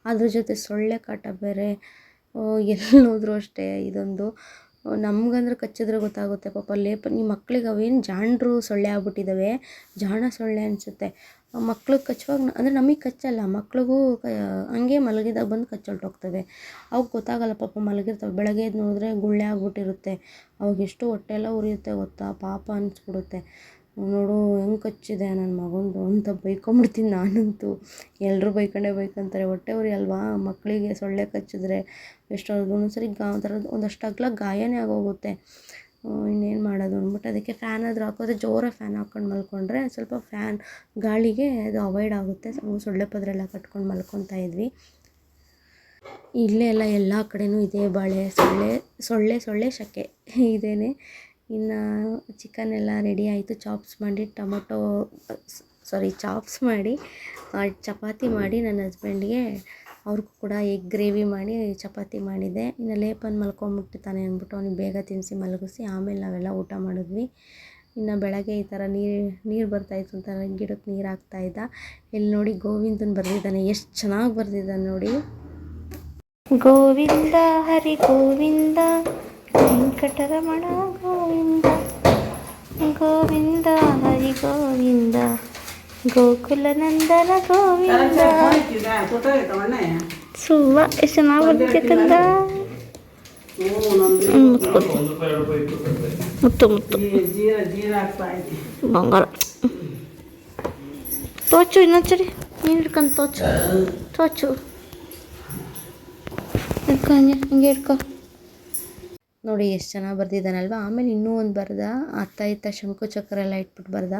ಅದ್ರ ಜೊತೆ ಸೊಳ್ಳೆ ಕಾಟ ಬೇರೆ ಎಲ್ಲಿ ಹೋದರೂ ಅಷ್ಟೇ ಇದೊಂದು. ನಮ್ಗಂದ್ರೆ ಕಚ್ಚಿದ್ರೆ ಗೊತ್ತಾಗುತ್ತೆ ಪಾಪ. ಲೇಪ, ಈ ಮಕ್ಳಿಗೆ ಅವೇನು ಜಾಂಡ್ರು ಸೊಳ್ಳೆ ಆಗ್ಬಿಟ್ಟಿದ್ದಾವೆ ಜಾಣ ಸೊಳ್ಳೆ ಅನಿಸುತ್ತೆ. ಮಕ್ಳಿಗೆ ಕಚ್ಚುವಾಗ ಅಂದರೆ ನಮಗೆ ಕಚ್ಚಲ್ಲ. ಮಕ್ಳಿಗೂ ಹಂಗೆ ಮಲಗಿದಾಗ ಬಂದು ಕಚ್ಚೊಲ್ಟೋಗ್ತವೆ ಅವಕ್ಕೆ ಗೊತ್ತಾಗಲ್ಲ ಪಾಪ ಮಲಗಿರ್ತವೆ. ಬೆಳಗ್ಗೆ ಎದ್ದು ನೋಡಿದ್ರೆ ಗುಳ್ಳೆ ಆಗ್ಬಿಟ್ಟಿರುತ್ತೆ. ಅವಾಗ ಎಷ್ಟು ಹೊಟ್ಟೆ ಎಲ್ಲ ಉರಿಯುತ್ತೆ ಗೊತ್ತಾ. ಪಾಪ ಅನಿಸ್ಬಿಡುತ್ತೆ. ನೋಡು, ಹೆಂಗೆ ಕಚ್ಚಿದೆ ನನ್ನ ಮಗಂದು ಅಂತ ಬೈಕೊಂಬಿಡ್ತೀನಿ ನಾನಂತೂ. ಎಲ್ಲರೂ ಬೈಕೊಂಡೇ ಬೈಕಂತಾರೆ. ಹೊಟ್ಟೆ ಅಲ್ವಾ? ಮಕ್ಕಳಿಗೆ ಸೊಳ್ಳೆ ಕಚ್ಚಿದ್ರೆ ಎಷ್ಟೊಂದು ಒಂದೊಂದ್ಸರಿ ಗಾ ಒಂಥರದ್ದು ಒಂದಷ್ಟು ಅಗಲ ಗಾಯನೇ ಆಗೋಗುತ್ತೆ. ಇನ್ನೇನು ಮಾಡೋದು ಅಂದ್ಬಿಟ್ಟು ಅದಕ್ಕೆ ಫ್ಯಾನ್ ಆದರೂ ಹಾಕಿದ್ರೆ ಜೋರಾಗಿ ಫ್ಯಾನ್ ಹಾಕ್ಕೊಂಡು ಮಲ್ಕೊಂಡ್ರೆ ಸ್ವಲ್ಪ ಫ್ಯಾನ್ ಗಾಳಿಗೆ ಅದು ಅವಾಯ್ಡ್ ಆಗುತ್ತೆ. ಸೊಳ್ಳೆ ಪದ್ರ ಎಲ್ಲ ಕಟ್ಕೊಂಡು ಮಲ್ಕೊತಾ ಇದ್ವಿ. ಇಲ್ಲೇ ಎಲ್ಲ ಎಲ್ಲ ಕಡೆಯೂ ಇದೆ ಬಾಳೆ, ಸೊಳ್ಳೆ ಸೊಳ್ಳೆ ಸೊಳ್ಳೆ ಶಕೆ. ಇದೇನೆ? ಇನ್ನು ಚಿಕನ್ ಎಲ್ಲ ರೆಡಿ ಆಯಿತು. ಚಾಪ್ಸ್ ಮಾಡಿ, ಟೊಮೊಟೊ, ಸಾರಿ, ಚಾಪ್ಸ್ ಮಾಡಿ ಚಪಾತಿ ಮಾಡಿ ನನ್ನ ಹಸ್ಬೆಂಡ್ಗೆ. ಅವ್ರಿಗೂ ಕೂಡ ಎಗ್ ಗ್ರೇವಿ ಮಾಡಿ ಚಪಾತಿ ಮಾಡಿದ್ದೆ ಇನ್ನು ಲೇಪನ್ ಮಲ್ಕೊಂಬಿಟ್ಟಿರ್ತಾನೆ ಅಂದ್ಬಿಟ್ಟು ಅವ್ನಿಗೆ ಬೇಗ ತಿನ್ನಿಸಿ ಮಲಗಿಸಿ. ಆಮೇಲೆ ನಾವೆಲ್ಲ ಊಟ ಮಾಡಿದ್ವಿ. ಇನ್ನು ಬೆಳಗ್ಗೆ ಈ ಥರ ನೀರು ನೀರು ಬರ್ತಾಯಿತ್ತು ಅಂತ ಗಿಡಕ್ಕೆ ನೀರು ಹಾಕ್ತಾಯಿದ್ದ ಇಲ್ಲಿ ನೋಡಿ ಗೋವಿಂದನ್ ಬರೆದಿದ್ದಾನೆ. ಎಷ್ಟು ಚೆನ್ನಾಗಿ ಬರೆದಿದ್ದಾನೆ ನೋಡಿ. ಗೋವಿಂದ, ಹರಿ ಗೋವಿಂದ, ವೆಂಕಟರಮಣ ಗೋವಿಂದ ಗೋವಿಂದ ಹರಿ ಗೋವಿಂದ ಗೋಕುಲ ನಂದನ ಗೋವಿಂದ ಸುವ್ವ ಎಷ್ಟು ಚೆನ್ನಾಗಿ ಬರ್ತಿಕ್ಕಂದ ಮುತ್ತು ಮುತ್ತು ಬಂಗಾರ ತೋಚು ಇನ್ನೊಂದ್ಸರಿ ನೀನು ಹಿಡ್ಕೊಂಡು ತೋಚು ತೋಚು ಹಿಡ್ಕೊ ಹಂಗೆ ಹಿಂಗೆ ಹಿಡ್ಕೊ ನೋಡಿ ಎಷ್ಟು ಚೆನ್ನಾಗಿ ಬರ್ದಿದ್ದಾನಲ್ವ? ಆಮೇಲೆ ಇನ್ನೂ ಒಂದು ಬರ್ದ, ಅತ್ತ ಇತ್ತ ಶಂಕು ಚಕ್ರ ಎಲ್ಲ ಇಟ್ಬಿಟ್ಟು ಬರೆದ.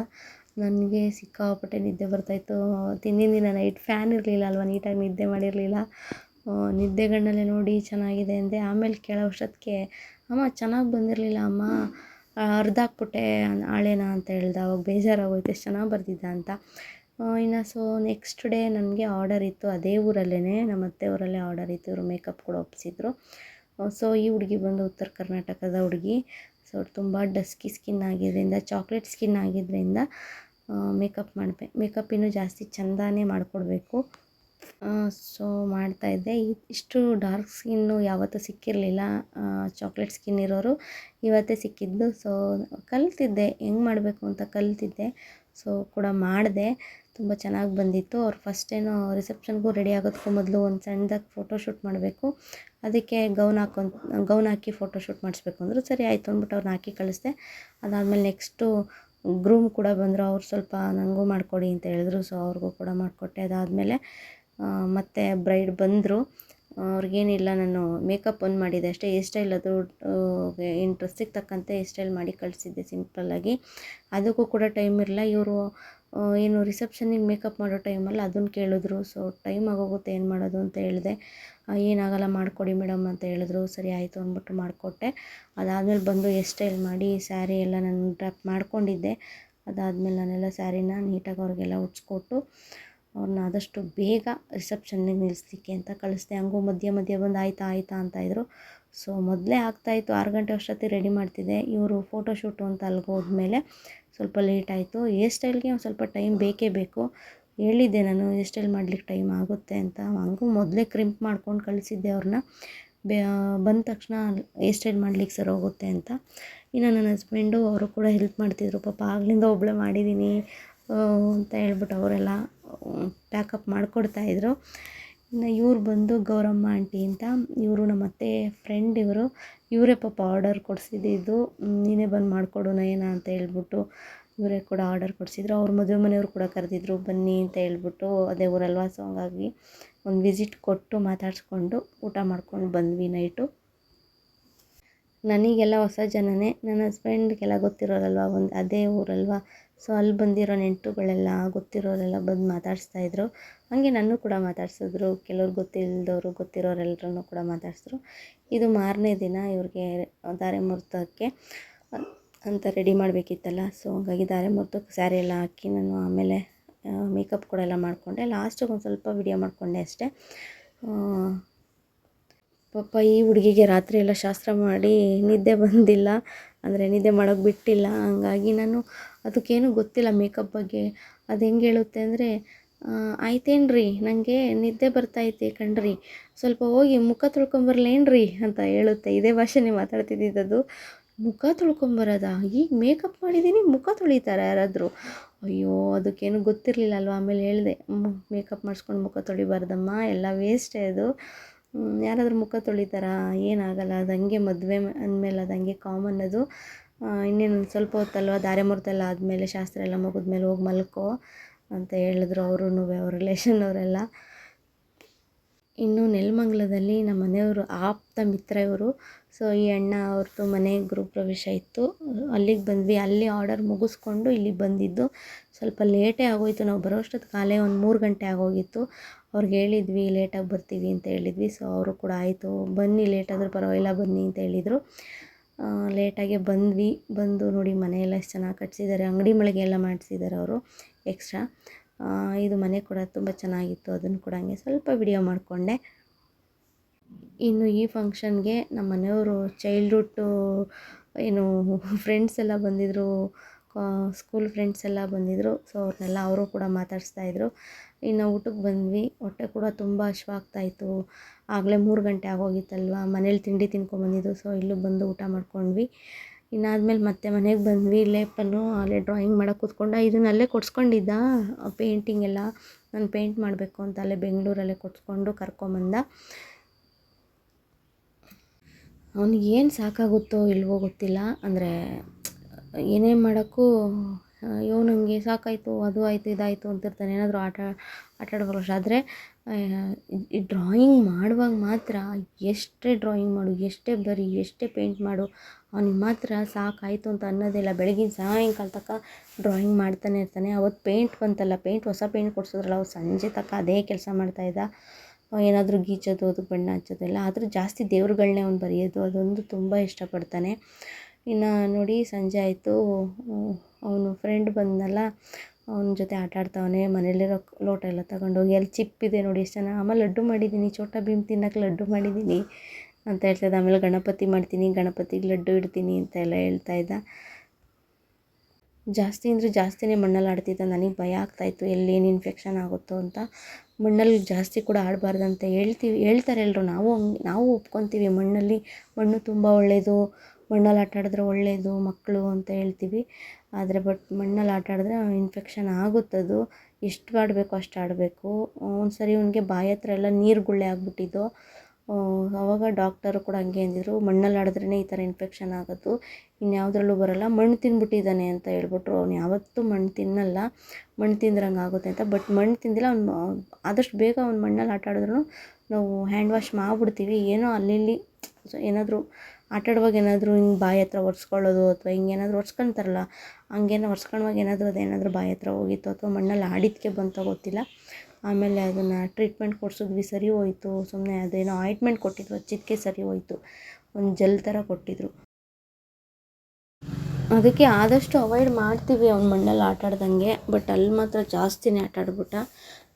ನನಗೆ ಸಿಕ್ಕಾಪಟ್ಟೆ ನಿದ್ದೆ ಬರ್ತಾಯಿತ್ತು ತಿಂದಿನ ದಿನ ನೈಟ್ ಫ್ಯಾನ್ ಇರಲಿಲ್ಲ ಅಲ್ವ? ನೀಟಾಗಿ ನಿದ್ದೆ ಮಾಡಿರಲಿಲ್ಲ. ನಿದ್ದೆಗಣ್ಣಲ್ಲೇ ನೋಡಿ ಚೆನ್ನಾಗಿದೆ ಅಂದೆ. ಆಮೇಲೆ ಕೇಳೋಷ್ಟೊತ್ತಿಗೆ ಅಮ್ಮ, ಚೆನ್ನಾಗಿ ಬಂದಿರಲಿಲ್ಲ ಅಮ್ಮ. ಅರ್ಧ ಹಾಕ್ಬಿಟ್ಟೆ ಆಳೇನಾ ಅಂತ ಹೇಳ್ದೆ. ಅವಾಗ ಬೇಜಾರಾಗೋಯ್ತು. ಎಷ್ಟು ಚೆನ್ನಾಗಿ ಬರ್ದಿದ್ದ ಅಂತ. ಇನ್ನು ಸೊ ನೆಕ್ಸ್ಟ್ ಡೇ ನನಗೆ ಆರ್ಡರ್ ಇತ್ತು. ಅದೇ ಊರಲ್ಲೇ ನಮ್ಮ ಅತ್ತೆ ಊರಲ್ಲೇ ಆರ್ಡರ್ ಇತ್ತು. ಇವರು ಮೇಕಪ್ ಕೂಡ ಒಪ್ಪಿಸಿದ್ರು ಸೊ ಈ ಹುಡುಗಿ ಬಂದು ಉತ್ತರ ಕರ್ನಾಟಕದ ಹುಡುಗಿ. ಸೊ ತುಂಬ ಡಸ್ಕಿ ಸ್ಕಿನ್ ಆಗಿದ್ದರಿಂದ ಚಾಕ್ಲೇಟ್ ಸ್ಕಿನ್ ಆಗಿದ್ದರಿಂದ ಮೇಕಪ್ ಮಾಡಬೇಕು ಮೇಕಪ್ ಇನ್ನೂ ಜಾಸ್ತಿ ಚೆಂದಾನೇ ಮಾಡಿಕೊಡ್ಬೇಕು. ಸೊ ಮಾಡ್ತಾಯಿದ್ದೆ ಇಷ್ಟು ಡಾರ್ಕ್ ಸ್ಕಿನ್ನು ಯಾವತ್ತೂ ಸಿಕ್ಕಿರಲಿಲ್ಲ ಚಾಕ್ಲೇಟ್ ಸ್ಕಿನ್ ಇರೋರು. ಇವತ್ತೇ ಸಿಕ್ಕಿದ್ದು. ಸೊ ಕಲ್ತಿದ್ದೆ. ಹೆಂಗೆ ಮಾಡಬೇಕು ಅಂತ ಕಲ್ತಿದ್ದೆ. ಸೊ ಕೂಡ ಮಾಡಿದೆ. ತುಂಬ ಚೆನ್ನಾಗಿ ಬಂದಿತ್ತು. ಅವ್ರು ಫಸ್ಟ್ ಏನು ರಿಸೆಪ್ಷನ್ಗೂ ರೆಡಿ ಆಗೋದಕ್ಕೂ ಮೊದಲು ಒಂದು ಸಣ್ಣದಾಗಿ ಫೋಟೋಶೂಟ್ ಮಾಡಬೇಕು. ಅದಕ್ಕೆ ಗೌನ್ ಹಾಕೊಂತ ಗೌನ್ ಹಾಕಿ ಫೋಟೋ ಶೂಟ್ ಮಾಡಿಸ್ಬೇಕು ಅಂದರು. ಸರಿ ಆಯಿತು ಅಂದ್ಬಿಟ್ಟು ಅವ್ರನ್ನ ಹಾಕಿ ಕಳಿಸಿದೆ. ಅದಾದಮೇಲೆ ನೆಕ್ಸ್ಟು ಗ್ರೂಮ್ ಕೂಡ ಬಂದರು. ಅವ್ರು ಸ್ವಲ್ಪ ನನಗೂ ಮಾಡಿಕೊಡಿ ಅಂತ ಹೇಳಿದ್ರು. ಸೊ ಅವ್ರಿಗೂ ಕೂಡ ಮಾಡಿಕೊಟ್ಟೆ. ಅದಾದಮೇಲೆ ಮತ್ತು ಬ್ರೈಡ್ ಬಂದರು. ಅವ್ರಿಗೇನಿಲ್ಲ, ನಾನು ಮೇಕಪ್ ಒಂದು ಮಾಡಿದ್ದೆ ಅಷ್ಟೇ. ಹೇರ್ ಸ್ಟೈಲ್ ಅದು ಏನು ಡ್ರೆಸ್ಸಿಗೆ ತಕ್ಕಂತೆ ಹೇರ್ ಸ್ಟೈಲ್ ಮಾಡಿ ಕಳಿಸಿದ್ದೆ ಸಿಂಪಲ್ಲಾಗಿ ಅದಕ್ಕೂ ಕೂಡ ಟೈಮ್ ಇರಲಿಲ್ಲ. ಇವರು ಏನು ರಿಸೆಪ್ಷನಿಗೆ ಮೇಕಪ್ ಮಾಡೋ ಟೈಮಲ್ಲಿ ಅದನ್ನು ಕೇಳಿದ್ರು. ಸೊ ಟೈಮ್ ಆಗೋಗುತ್ತೆ ಏನು ಮಾಡೋದು ಅಂತ ಹೇಳಿದೆ. ಏನಾಗಲ್ಲ, ಮಾಡಿಕೊಡಿ ಮೇಡಮ್ ಅಂತ ಹೇಳಿದ್ರು. ಸರಿ ಆಯಿತು ಅಂದ್ಬಿಟ್ಟು ಮಾಡಿಕೊಟ್ಟೆ. ಅದಾದಮೇಲೆ ಬಂದು ಹೇರ್ ಸ್ಟೈಲ್ ಮಾಡಿ ಸ್ಯಾರಿ ಎಲ್ಲ ನಾನು ಡ್ರಾಪ್ ಮಾಡಿಕೊಂಡಿದ್ದೆ. ಅದಾದಮೇಲೆ ನಾನೆಲ್ಲ ಸ್ಯಾರಿನ ನೀಟಾಗಿ ಅವ್ರಿಗೆಲ್ಲ ಉಡ್ಸ್ಕೊಟ್ಟು ಅವ್ರನ್ನ ಆದಷ್ಟು ಬೇಗ ರಿಸೆಪ್ಷನ್ನಿಗೆ ನಿಲ್ಲಿಸ್ಲಿಕ್ಕೆ ಅಂತ ಕಳಿಸ್ದೆ. ಹಂಗೂ ಮಧ್ಯೆ ಮಧ್ಯೆ ಬಂದು ಆಯಿತಾ ಆಯಿತಾ ಅಂತ ಇದ್ದರು ಸೊ, ಮೊದಲೇ ಆಗ್ತಾಯಿತ್ತು ಆರು ಗಂಟೆ ಅಷ್ಟೊತ್ತಿಗೆ ರೆಡಿ ಮಾಡ್ತಿದ್ದೆ. ಇವರು ಫೋಟೋಶೂಟು ಅಂತ ಅಲ್ಲಿಗೆ ಹೋದ್ಮೇಲೆ ಸ್ವಲ್ಪ ಲೇಟ್ ಆಯಿತು. ಹೇರ್ ಸ್ಟೈಲ್ಗೆ ಒಂದು ಸ್ವಲ್ಪ ಟೈಮ್ ಬೇಕೇ ಬೇಕು. ಹೇಳಿದ್ದೆ ನಾನು, ಹೇರ್ ಸ್ಟೈಲ್ ಮಾಡ್ಲಿಕ್ಕೆ ಟೈಮ್ ಆಗುತ್ತೆ ಅಂತ. ಹಂಗೂ ಮೊದಲೇ ಕ್ರಿಂಪ್ ಮಾಡ್ಕೊಂಡು ಕಳಿಸಿದ್ದೆ ಅವ್ರನ್ನ. ಬೇ, ಬಂದ ತಕ್ಷಣ ಹೇರ್ ಸ್ಟೈಲ್ ಮಾಡ್ಲಿಕ್ಕೆ ಸರಿ ಹೋಗುತ್ತೆ ಅಂತ. ಇನ್ನು ನನ್ನ ಹಸ್ಬೆಂಡು ಅವರು ಕೂಡ ಹೆಲ್ಪ್ ಮಾಡ್ತಿದ್ರು. ಪಾಪ ಆಗಲಿಂದ ಒಬ್ಬಳೆ ಮಾಡಿದ್ದೀನಿ ಅಂತ ಹೇಳ್ಬಿಟ್ಟು ಅವರೆಲ್ಲ ಪ್ಯಾಕಪ್ ಮಾಡಿಕೊಡ್ತಾಯಿದ್ರು ಇನ್ನು ಇವ್ರು ಬಂದು ಗೌರಮ್ಮ ಆಂಟಿ ಅಂತ, ಇವರು ನಮ್ಮ ಅತ್ತೆ ಫ್ರೆಂಡ್ ಇವರು, ಇವರೇ ಪಾಪ ಆರ್ಡರ್ ಕೊಡಿಸಿದ್ದು ನೀನೇ ಬಂದು ಮಾಡಿಕೊಡು ನಯನ ಅಂತ ಹೇಳ್ಬಿಟ್ಟು ಇವರೇ ಕೂಡ ಆರ್ಡರ್ ಕೊಡಿಸಿದ್ರು. ಅವ್ರ ಮದುವೆ ಮನೆಯವರು ಕೂಡ ಕರೆದಿದ್ರು, ಬನ್ನಿ ಅಂತ ಹೇಳ್ಬಿಟ್ಟು ಅದೇ ಊರಲ್ವಾ? ಸೊ ಹಂಗಾಗಿ ಒಂದು ವಿಸಿಟ್ ಕೊಟ್ಟು ಮಾತಾಡಿಸ್ಕೊಂಡು ಊಟ ಮಾಡ್ಕೊಂಡು ಬಂದ್ವಿ ನೈಟು ನನಗೆಲ್ಲ ಹೊಸ ಜನನೇ, ನನ್ನ ಹಸ್ಬೆಂಡ್ಗೆಲ್ಲ ಗೊತ್ತಿರೋರಲ್ವ ಒಂದು ಅದೇ ಊರಲ್ವ? ಸೊ ಅಲ್ಲಿ ಬಂದಿರೋ ನೆಂಟರುಗಳೆಲ್ಲ, ಗೊತ್ತಿರೋರೆಲ್ಲ ಬಂದು ಮಾತಾಡಿಸ್ತಾಯಿದ್ರು ಹಾಗೆ ನನ್ನೂ ಕೂಡ ಮಾತಾಡ್ಸಿದ್ರು. ಕೆಲವ್ರು ಗೊತ್ತಿಲ್ಲದವರು ಗೊತ್ತಿರೋರೆಲ್ಲರನ್ನೂ ಕೂಡ ಮಾತಾಡಿಸಿದ್ರು. ಇದು ಮಾರನೇ ದಿನ ಇವ್ರಿಗೆ ಧಾರೆ ಮುಹೂರ್ತಕ್ಕೆ ಅಂತ ರೆಡಿ ಮಾಡಬೇಕಿತ್ತಲ್ಲ. ಸೊ ಹಾಗಾಗಿ ಧಾರೆ ಮುಹೂರ್ತಕ್ಕೆ ಸ್ಯಾರಿ ಎಲ್ಲ ಹಾಕಿ ನಾನು ಆಮೇಲೆ ಮೇಕಪ್ ಕೂಡ ಎಲ್ಲ ಮಾಡಿಕೊಂಡೆ. ಲಾಸ್ಟಿಗೆ ಒಂದು ಸ್ವಲ್ಪ ವಿಡಿಯೋ ಮಾಡಿಕೊಂಡೆ ಅಷ್ಟೇ. ಪಾಪ ಈ ಹುಡುಗಿಗೆ ರಾತ್ರಿ ಎಲ್ಲ ಶಾಸ್ತ್ರ ಮಾಡಿ ನಿದ್ದೆ ಬಂದಿಲ್ಲ. ಅಂದರೆ ನಿದ್ದೆ ಮಾಡೋಕ್ಕೆ ಬಿಟ್ಟಿಲ್ಲ. ಹಂಗಾಗಿ ನಾನು ಅದಕ್ಕೇನು ಗೊತ್ತಿಲ್ಲ ಮೇಕಪ್ ಬಗ್ಗೆ. ಅದು ಹೆಂಗೆ ಹೇಳುತ್ತೆ ಅಂದರೆ ಆಯ್ತೇನ್ರಿ ನನಗೆ ನಿದ್ದೆ ಬರ್ತೈತೆ ಕಣ್ರಿ. ಸ್ವಲ್ಪ ಹೋಗಿ ಮುಖ ತೊಳ್ಕೊಂಬರ್ಲೇನ್ರಿ ಅಂತ ಹೇಳುತ್ತೆ. ಇದೇ ಭಾಷೆನೇ ಮಾತಾಡ್ತಿದ್ದಿದ್ದು ಮುಖ ತೊಳ್ಕೊಂಬರೋದಾ? ಈಗ ಮೇಕಪ್ ಮಾಡಿದ್ದೀನಿ ಮುಖ ತೊಳಿತಾರೆ ಯಾರಾದರೂ. ಅಯ್ಯೋ, ಅದಕ್ಕೇನು ಗೊತ್ತಿರಲಿಲ್ಲ ಅಲ್ವಾ ಆಮೇಲೆ ಹೇಳಿದೆ ಮೇಕಪ್ ಮಾಡಿಸ್ಕೊಂಡು ಮುಖ ತೊಳಿಬಾರ್ದಮ್ಮ, ಎಲ್ಲ ವೇಸ್ಟೇ ಅದು. ಯಾರಾದರೂ ಮುಖ ತೊಳಿತಾರಾ? ಏನಾಗಲ್ಲ, ಅದು ಹಂಗೆ ಮದುವೆ ಅಂದಮೇಲೆ ಅದು ಹಂಗೆ ಕಾಮನ್ ಅದು. ಇನ್ನೇನು ಸ್ವಲ್ಪ ಹೊತ್ತಲ್ವ? ಧಾರೆ ಆದಮೇಲೆ ಶಾಸ್ತ್ರ ಎಲ್ಲ ಮುಗಿದ್ಮೇಲೆ ಹೋಗಿ ಮಲ್ಕೋ ಅಂತ ಹೇಳಿದ್ರು ಅವ್ರೂ ಅವ್ರ ರಿಲೇಷನ್ ಅವರೆಲ್ಲ. ಇನ್ನು ನೆಲಮಂಗ್ಲದಲ್ಲಿ ನಮ್ಮ ಮನೆಯವರು ಆಪ್ತ ಮಿತ್ರ ಇವರು. ಸೊ ಈ ಅಣ್ಣ ಅವ್ರದ್ದು ಮನೆ ಗೃಹಪ್ರವೇಶ ಇತ್ತು. ಅಲ್ಲಿಗೆ ಬಂದ್ವಿ. ಅಲ್ಲಿ ಆರ್ಡರ್ ಮುಗಿಸ್ಕೊಂಡು ಇಲ್ಲಿಗೆ ಬಂದಿದ್ದು. ಸ್ವಲ್ಪ ಲೇಟೇ ಆಗೋಯಿತು. ನಾವು ಬರೋ ಅಷ್ಟೊತ್ತು ಕಾಲೇ ಒಂದು ಮೂರು ಗಂಟೆ ಆಗೋಗಿತ್ತು. ಅವ್ರಿಗೆ ಹೇಳಿದ್ವಿ ಲೇಟಾಗಿ ಬರ್ತೀವಿ ಅಂತ ಹೇಳಿದ್ವಿ. ಸೊ ಅವರು ಕೂಡ ಆಯಿತು. ಬನ್ನಿ ಲೇಟಾದರೂ ಪರವಾಗಿಲ್ಲ, ಬನ್ನಿ ಅಂತ ಹೇಳಿದರು. ಲೇಟಾಗೆ ಬಂದ್ವಿ. ಬಂದು ನೋಡಿ ಮನೆಯೆಲ್ಲ ಎಷ್ಟು ಚೆನ್ನಾಗಿ ಕಟ್ಟಿಸಿದ್ದಾರೆ ಅಂಗಡಿ ಮಳಿಗೆ ಎಲ್ಲ ಮಾಡಿಸಿದ್ದಾರೆ ಅವರು ಎಕ್ಸ್ಟ್ರಾ ಇದು ಮನೆ ಕೂಡ ತುಂಬ ಚೆನ್ನಾಗಿತ್ತು. ಅದನ್ನು ಕೂಡ ಹಂಗೆ ಸ್ವಲ್ಪ ವಿಡಿಯೋ ಮಾಡಿಕೊಂಡೆ. ಇನ್ನು ಈ ಫಂಕ್ಷನ್ಗೆ ನಮ್ಮ ಮನೆಯವರು ಚೈಲ್ಡ್ಹುಡ್ಡು ಏನು ಫ್ರೆಂಡ್ಸ್ ಎಲ್ಲ ಬಂದಿದ್ದರು ಸ್ಕೂಲ್ ಫ್ರೆಂಡ್ಸ್ ಎಲ್ಲ ಬಂದಿದ್ದರು ಸೊ ಅವ್ರನ್ನೆಲ್ಲ ಅವರು ಕೂಡ ಮಾತಾಡಿಸ್ತಾಯಿದ್ರು ಇನ್ನು ಊಟಕ್ಕೆ ಬಂದ್ವಿ. ಹೊಟ್ಟೆ ಕೂಡ ತುಂಬ ಹಶ್ವಾಗ್ತಾಯಿತ್ತು ಆಗಲೇ ಮೂರು ಗಂಟೆ ಆಗೋಗಿತ್ತಲ್ವ? ಮನೇಲಿ ತಿಂಡಿ ತಿನ್ಕೊಂಬಂದಿದ್ದು. ಸೊ ಇಲ್ಲೂ ಬಂದು ಊಟ ಮಾಡ್ಕೊಂಡ್ವಿ. ಇನ್ನಾದ್ಮೇಲೆ ಮತ್ತೆ ಮನೆಗೆ ಬಂದ್ವಿ. ಲೇಪನ್ನು ಅಲ್ಲೇ ಡ್ರಾಯಿಂಗ್ ಮಾಡೋಕೆ ಕೂತ್ಕೊಂಡ. ಇದನ್ನ ಅಲ್ಲೇ ಕೊಡ್ಸ್ಕೊಂಡಿದ್ದ ಪೇಂಟಿಂಗ್ ಎಲ್ಲ. ನಾನು ಪೇಂಟ್ ಮಾಡಬೇಕು ಅಂತ ಅಲ್ಲೇ ಬೆಂಗಳೂರಲ್ಲೇ ಕೊಡ್ಸ್ಕೊಂಡು ಕರ್ಕೊಂಬಂದ. ಅವ್ನಿಗೆ ಏನು ಸಾಕಾಗುತ್ತೋ ಇಲ್ವೋ ಗೊತ್ತಿಲ್ಲ. ಅಂದರೆ, ಏನೇ ಮಾಡೋಕ್ಕೂ, ಅಯ್ಯೋ ನನಗೆ ಸಾಕಾಯಿತು, ಅದು ಆಯಿತು, ಇದಾಯಿತು ಅಂತಿರ್ತಾನೆ. ಏನಾದರೂ ಆಟ ಆಟ ಆಡೋವಾಗ ಆದರೆ ಈ ಡ್ರಾಯಿಂಗ್ ಮಾಡುವಾಗ ಮಾತ್ರ ಎಷ್ಟೇ ಡ್ರಾಯಿಂಗ್ ಮಾಡು, ಎಷ್ಟೇ ಬರಿ, ಎಷ್ಟೇ ಪೇಂಟ್ ಮಾಡು, ಅವ್ನಿಗೆ ಮಾತ್ರ ಸಾಕಾಯಿತು ಅಂತ ಅನ್ನೋದಿಲ್ಲ. ಬೆಳಗಿನ ಸಾಯಂಕಾಲ ತನಕ ಡ್ರಾಯಿಂಗ್ ಮಾಡ್ತಾನೆ ಇರ್ತಾನೆ. ಅವತ್ತು ಪೇಂಟ್ ಬಂತಲ್ಲ ಪೇಂಟ್ ಹೊಸ ಪೇಂಟ್ ಕೊಡ್ಸಿದ್ರಲ್ಲ, ಅವ್ರು ಸಂಜೆ ತನಕ ಅದೇ ಕೆಲಸ ಮಾಡ್ತಾಯಿದ್ದ ಏನಾದರೂ ಗೀಚೋದು, ಅದು ಬಣ್ಣ ಹಚ್ಚೋದೆಲ್ಲ ಆದರೂ ಜಾಸ್ತಿ ದೇವ್ರುಗಳನ್ನೇ ಅವ್ನು ಬರೆಯೋದು, ಅದೊಂದು ತುಂಬ ಇಷ್ಟಪಡ್ತಾನೆ. ಇನ್ನು ನೋಡಿ ಸಂಜೆ ಆಯಿತು. ಅವನು ಫ್ರೆಂಡ್ ಬಂದನಲ್ಲ ಅವನ ಜೊತೆ ಆಟ ಆಡ್ತಾವನೆ ಮನೇಲಿರೋ ಲೋಟ ಎಲ್ಲ ತಗೊಂಡೋಗಿ ಅಲ್ಲಿ ಚಿಪ್ಪಿದೆ ನೋಡಿ ಎಷ್ಟು ಚೆನ್ನಾಗಿ ಆಮೇಲೆ ಲಡ್ಡು ಮಾಡಿದ್ದೀನಿ ಚೋಟ ಭೀಮ್ ತಿನ್ನಕ್ಕೆ ಲಡ್ಡು ಮಾಡಿದ್ದೀನಿ ಅಂತ ಹೇಳ್ತಾಯಿದ್ದ ಆಮೇಲೆ ಗಣಪತಿ ಮಾಡ್ತೀನಿ, ಗಣಪತಿಗೆ ಲಡ್ಡು ಇಡ್ತೀನಿ ಅಂತ ಎಲ್ಲ ಹೇಳ್ತಾ ಇದ್ದ. ಜಾಸ್ತಿ ಅಂದರೆ ಜಾಸ್ತಿನೇ ಮಣ್ಣಲ್ಲಿ ಆಡ್ತಿದ್ದ. ನನಗೆ ಭಯ ಆಗ್ತಾಯಿತ್ತು ಎಲ್ಲೇನು ಇನ್ಫೆಕ್ಷನ್ ಆಗುತ್ತೋ ಅಂತ. ಮಣ್ಣಲ್ಲಿ ಜಾಸ್ತಿ ಕೂಡ ಆಡಬಾರ್ದಂತ ಹೇಳ್ತೀವಿ, ಹೇಳ್ತಾರೆ ಎಲ್ಲರೂ ನಾವು ನಾವು ಒಪ್ಕೊತೀವಿ ಮಣ್ಣಲ್ಲಿ ಮಣ್ಣು ತುಂಬ ಒಳ್ಳೆಯದು ಮಣ್ಣಲ್ಲಿ ಆಟ ಆಡಿದ್ರೆ ಒಳ್ಳೆಯದು ಮಕ್ಕಳು ಅಂತ ಹೇಳ್ತೀವಿ. ಆದರೆ ಬಟ್ ಮಣ್ಣಲ್ಲಿ ಆಟ ಆಡಿದ್ರೆ ಇನ್ಫೆಕ್ಷನ್ ಆಗುತ್ತದು ಎಷ್ಟು ಆಡಬೇಕು ಅಷ್ಟು ಆಡಬೇಕು. ಒಂದು ಸರಿ ಅವನಿಗೆ ಬಾಯಿ ಹತ್ರ ಎಲ್ಲ ನೀರು ಗುಳ್ಳೆ ಆಗಿಬಿಟ್ಟಿದ್ದು. ಆವಾಗ ಡಾಕ್ಟರು ಕೂಡ ಹಂಗೆ ಅಂದಿದ್ರು, ಮಣ್ಣಲ್ಲಿ ಆಡಿದ್ರೇ ಈ ಥರ ಇನ್ಫೆಕ್ಷನ್ ಆಗೋದು. ಇನ್ಯಾವುದ್ರಲ್ಲೂ ಬರೋಲ್ಲ. ಮಣ್ಣು ತಿಂದ್ಬಿಟ್ಟಿದ್ದಾನೆ ಅಂತ ಹೇಳ್ಬಿಟ್ರು ಅವ್ನು. ಯಾವತ್ತೂ ಮಣ್ಣು ತಿನ್ನಲ್ಲ. ಮಣ್ಣು ತಿಂದ್ರೆ ಹಂಗೆ ಆಗುತ್ತೆ ಅಂತ. ಬಟ್ ಮಣ್ಣು ತಿಂದಿಲ್ಲ, ಅವ್ನು, ಆದಷ್ಟು ಬೇಗ ಅವ್ನು ಮಣ್ಣಲ್ಲಿ ಆಟ ಆಡಿದ್ರು ನಾವು ಹ್ಯಾಂಡ್ ವಾಶ್ ಮಾಡಿಬಿಡ್ತೀವಿ. ಏನೋ ಅಲ್ಲಿ ಇಲ್ಲಿ ಏನಾದರೂ ಆಟ ಆಡುವಾಗ ಏನಾದರೂ ಹಿಂಗೆ ಬಾಯಿ ಹತ್ರ ಒರೆಸ್ಕೊಳ್ಳೋದು ಅಥವಾ ಹಿಂಗೆ ಏನಾದರೂ ಒರೆಸ್ಕೊಂತಾರಲ್ಲ, ಹಂಗೇನೋ ಒರ್ಸ್ಕೊಳ್ಳುವಾಗ ಏನಾದರೂ ಅದೇನಾದರೂ ಬಾಯಿ ಹತ್ರ ಹೋಗಿತ್ತು ಅಥವಾ ಮಣ್ಣಲ್ಲಿ ಆಡಿದ್ದಕ್ಕೆ ಬಂತೋ ಗೊತ್ತಿಲ್ಲ. ಆಮೇಲೆ ಅದನ್ನು ಟ್ರೀಟ್ಮೆಂಟ್ ಕೊಡಿಸಿದ್ವಿ, ಸರಿ ಹೋಯಿತು. ಸುಮ್ಮನೆ ಅದೇನೋ ಆಯಿಂಟ್ಮೆಂಟ್ ಕೊಟ್ಟಿದ್ರು ಹಚ್ಚಿದ್ದಕ್ಕೆ ಸರಿ ಹೋಯಿತು. ಒಂದು ಜೆಲ್ ಥರ ಕೊಟ್ಟಿದ್ರು. ಅದಕ್ಕೆ ಆದಷ್ಟು ಅವಾಯ್ಡ್ ಮಾಡ್ತೀವಿ ಅವ್ನ ಮಣ್ಣಲ್ಲಿ ಆಟಾಡ್ದಂಗೆ ಬಟ್ ಅಲ್ಲಿ ಮಾತ್ರ ಜಾಸ್ತಿನೇ ಆಟಾಡ್ಬಿಟ್ಟ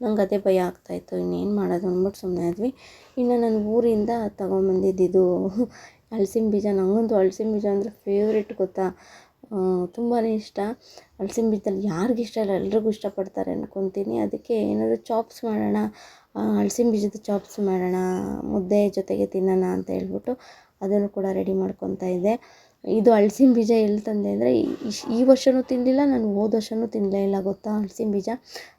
ನಂಗೆ ಅದೇ ಭಯ ಆಗ್ತಾಯಿತ್ತು ಇನ್ನೇನು ಮಾಡೋದು ಅಂದ್ಬಿಟ್ಟು ಸುಮ್ಮನೆ ಆದ್ವಿ. ಇನ್ನು ನಾನು ಊರಿಂದ ತಗೊಂಬಂದಿದ್ದು ಹಲ್ಸಿನ ಬೀಜ ನನಗಂತೂ ಹಲ್ಸಿನ ಬೀಜ ಅಂದರೆ ಫೇವ್ರೇಟ್ ಗೊತ್ತಾ? ತುಂಬಾ ಇಷ್ಟ. ಹಲ್ಸಿನ ಬೀಜದಲ್ಲಿ ಯಾರಿಗೆ ಇಷ್ಟ ಇಲ್ಲ, ಎಲ್ರಿಗೂ ಇಷ್ಟಪಡ್ತಾರೆ ಅಂದ್ಕೊತೀನಿ ಅದಕ್ಕೆ ಏನಾದರೂ ಚಾಪ್ಸ್ ಮಾಡೋಣ. ಹಲ್ಸಿನ ಬೀಜದ ಚಾಪ್ಸ್ ಮಾಡೋಣ. ಮುದ್ದೆ ಜೊತೆಗೆ ತಿನ್ನೋಣ ಅಂತ ಹೇಳ್ಬಿಟ್ಟು ಅದನ್ನು ಕೂಡ ರೆಡಿ ಮಾಡ್ಕೊತಾ ಇದ್ದೆ. ಇದು ಹಲ್ಸಿನ ಬೀಜ ಎಲ್ಲಿ ತಂದೆ ಅಂದರೆ, ಈ ವರ್ಷವೂ ತಿನ್ನಲಿಲ್ಲ ನಾನು ಹೋದ ವರ್ಷವೂ ತಿನ್ನಲೇ ಇಲ್ಲ ಗೊತ್ತಾ ಹಲ್ಸಿನ ಬೀಜ?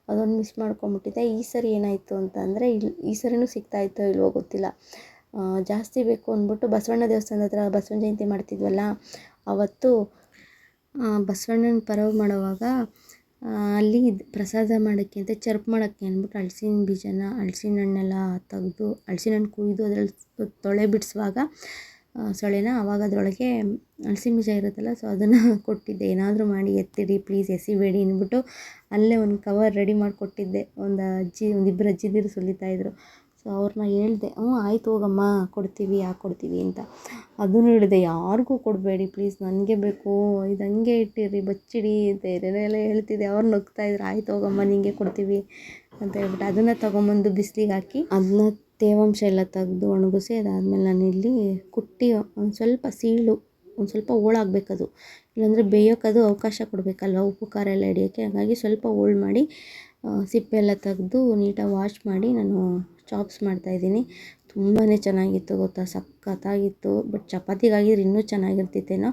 ಅದೊಂದು ಮಿಸ್ ಮಾಡ್ಕೊಂಬಿಟ್ಟಿದ್ದೆ. ಈ ಸರಿ ಏನಾಯಿತು ಅಂತ ಅಂದರೆ ಇಲ್ಲಿ ಈ ಸರಿನೂ ಸಿಗ್ತಾಯಿತ್ತೋ ಇಲ್ವೋ ಗೊತ್ತಿಲ್ಲ. ಜಾಸ್ತಿ ಬೇಕು ಅಂದ್ಬಿಟ್ಟು ಬಸವಣ್ಣ ದೇವಸ್ಥಾನದ ಹತ್ರ ಬಸವನ ಜಯಂತಿ ಮಾಡ್ತಿದ್ವಲ್ಲ, ಅವತ್ತು ಬಸವಣ್ಣನ ಪರವ್ ಮಾಡುವಾಗ ಅಲ್ಲಿ ಪ್ರಸಾದ ಮಾಡೋಕ್ಕೆ ಅಂತ ಚರ್ಪ್ ಮಾಡೋಕ್ಕೆ ಅಂದ್ಬಿಟ್ಟು ಹಲ್ಸಿನ ಬೀಜನ ಹಲ್ಸಿನ ಹಣ್ಣೆಲ್ಲ ತೆಗೆದು ಹಲ್ಸಿನ ಹಣ್ಣು ಕುಯ್ದು ಅದ್ರಲ್ಲಿ ತೊಳೆ ಬಿಡಿಸುವಾಗ ಸೊಳೆನ ಆವಾಗ ಅದರೊಳಗೆ ಹಲ್ಸಿನ ಬೀಜ ಇರುತ್ತಲ್ಲ ಸೊ ಅದನ್ನು (laughs) ಕೊಟ್ಟಿದ್ದೆ. ಏನಾದರೂ ಮಾಡಿ ಎತ್ತಿಡಿ ಪ್ಲೀಸ್ ಎಸಿಬೇಡಿ ಅಂದ್ಬಿಟ್ಟು ಅಲ್ಲೇ ಒಂದು ಕವರ್ ರೆಡಿ ಮಾಡಿಕೊಟ್ಟಿದ್ದೆ. ಒಂದು ಅಜ್ಜಿ ಒಂದಿಬ್ಬರು ಅಜ್ಜಿದಿರು ಸುಲಿತಾಯಿದ್ರು ಸೊ ಅವ್ರನ್ನ ಹೇಳ್ದೆ, ಹ್ಞೂ, ಆಯ್ತು ಹೋಗಮ್ಮ, ಕೊಡ್ತೀವಿ, ಯಾಕೆ ಕೊಡ್ತೀವಿ ಅಂತ. ಅದನ್ನು ಹೇಳಿದೆ, ಯಾರಿಗೂ ಕೊಡಬೇಡಿ ಪ್ಲೀಸ್ ನನಗೆ ಬೇಕು. ಇದು ಹಂಗೆ ಇಟ್ಟಿರಿ, ಬಚ್ಚಿಡಿ ಅಂತ ಏನೇನೆಲ್ಲ ಹೇಳ್ತಿದ್ದೆ ಅವ್ರು ನಗ್ತಾಯಿದ್ರು ಆಯ್ತು ಹೋಗಮ್ಮ, ನಿಂಗೆ ಕೊಡ್ತೀವಿ. ಅಂತ ಹೇಳ್ಬಿಟ್ಟು ಅದನ್ನು ತೊಗೊಂಬಂದು ಬಿಸಿಲಿಗೆ ಹಾಕಿ ಅದನ್ನ ತೇವಾಂಶ ಎಲ್ಲ ತೆಗ್ದು ಒಣಗಿಸಿ, ಅದಾದಮೇಲೆ ನಾನು ಇಲ್ಲಿ ಕುಟ್ಟಿ, ಒಂದು ಸ್ವಲ್ಪ ಸೀಳು, ಒಂದು ಸ್ವಲ್ಪ ಹೋಳಾಗಬೇಕದು ಇಲ್ಲಾಂದರೆ ಬೇಯೋಕ್ಕದು ಅವಕಾಶ ಕೊಡಬೇಕಲ್ಲ ಉಪ್ಪು, ಖಾರ ಎಲ್ಲ ಹಿಡಿಯೋಕ್ಕೆ. ಹಾಗಾಗಿ ಸ್ವಲ್ಪ ಹೋಳು ಮಾಡಿ ಸಿಪ್ಪೆ ಎಲ್ಲ ತೆಗ್ದು ನೀಟಾಗಿ ವಾಶ್ ಮಾಡಿ, ನಾನು ಚಾಪ್ಸ್ ಮಾಡ್ತಾಯಿದ್ದೀನಿ ತುಂಬಾ ಚೆನ್ನಾಗಿತ್ತು ಗೊತ್ತಾ? ಸಖತ್ತಾಗಿತ್ತು. ಬಟ್ ಚಪಾತಿಗಾಗಿದ್ರೆ ಇನ್ನೂ ಚೆನ್ನಾಗಿರ್ತಿತ್ತೇನೋ?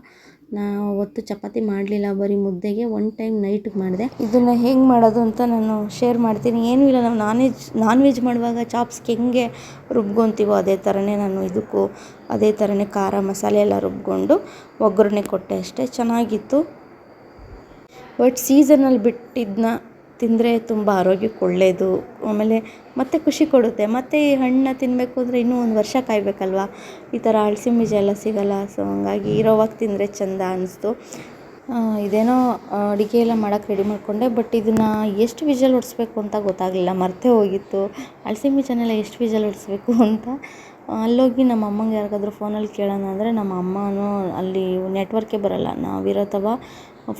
ನಾನು ಅವತ್ತು ಚಪಾತಿ ಮಾಡಲಿಲ್ಲ. ಬರೀ ಮುದ್ದೆಗೆ ಒನ್ ಟೈಮ್ ನೈಟ್ಗೆ ಮಾಡಿದೆ. ಇದನ್ನು ಹೆಂಗೆ ಮಾಡೋದು ಅಂತ ನಾನು ಶೇರ್ ಮಾಡ್ತೀನಿ. ಏನೂ ಇಲ್ಲ. ನಾವು ನಾನ್ ವೆಜ್ ನಾನ್ ವೆಜ್ ಮಾಡುವಾಗ ಚಾಪ್ಸ್ಗೆ ಹೆಂಗೆ ರುಬ್ಕೊತೀವೋ ಅದೇ ಥರನೇ ನಾನು ಇದಕ್ಕೂ, ಅದೇ ಥರನೇ ಖಾರ ಮಸಾಲೆ ಎಲ್ಲ ರುಬ್ಕೊಂಡು ಒಗ್ಗರಣೆ ಕೊಟ್ಟೆ ಅಷ್ಟೇ. ಚೆನ್ನಾಗಿತ್ತು. ಬಟ್ ಸೀಸನಲ್ಲಿ ಬಿಟ್ಟಿದ್ದನ್ನ ತಿಂದರೆ ತುಂಬ ಆರೋಗ್ಯಕ್ಕೆ ಒಳ್ಳೆಯದು ಆಮೇಲೆ ಮತ್ತೆ ಖುಷಿ ಕೊಡುತ್ತೆ. ಮತ್ತೆ ಈ ಹಣ್ಣನ್ನ ತಿನ್ನಬೇಕು ಅಂದರೆ ಇನ್ನೂ ಒಂದು ವರ್ಷ ಕಾಯಬೇಕಲ್ವ? ಈ ಥರ ಹಲ್ಸಿನ ಬೀಜ ಎಲ್ಲ ಸಿಗಲ್ಲ ಸೊ ಹಂಗಾಗಿ ಇರೋವಾಗ ತಿಂದರೆ ಚೆಂದ ಅನ್ನಿಸ್ತು ಇದೇನೋ ಅಡುಗೆ ಎಲ್ಲ ಮಾಡೋಕ್ಕೆ ರೆಡಿ ಮಾಡಿಕೊಂಡೆ ಬಟ್ ಇದನ್ನು ಎಷ್ಟು ವಿಜಲ್ ಹೊಡಿಸ್ಬೇಕು ಅಂತ ಗೊತ್ತಾಗಲಿಲ್ಲ. ಮರ್ತೇ ಹೋಗಿತ್ತು. ಹಲ್ಸಿನ ಬೀಜನೆಲ್ಲ ಎಷ್ಟು ವಿಜಲ್ ಹೊಡಿಸ್ಬೇಕು ಅಂತ. ಅಲ್ಲೋಗಿ ನಮ್ಮ ಅಮ್ಮಂಗೆ ಯಾರಿಗಾದ್ರೂ ಫೋನಲ್ಲಿ ಕೇಳೋಣ ಅಂದರೆ ನಮ್ಮ ಅಮ್ಮನೂ ಅಲ್ಲಿ ನೆಟ್ವರ್ಕೇ ಬರೋಲ್ಲ. ನಾವಿರೋ ತವ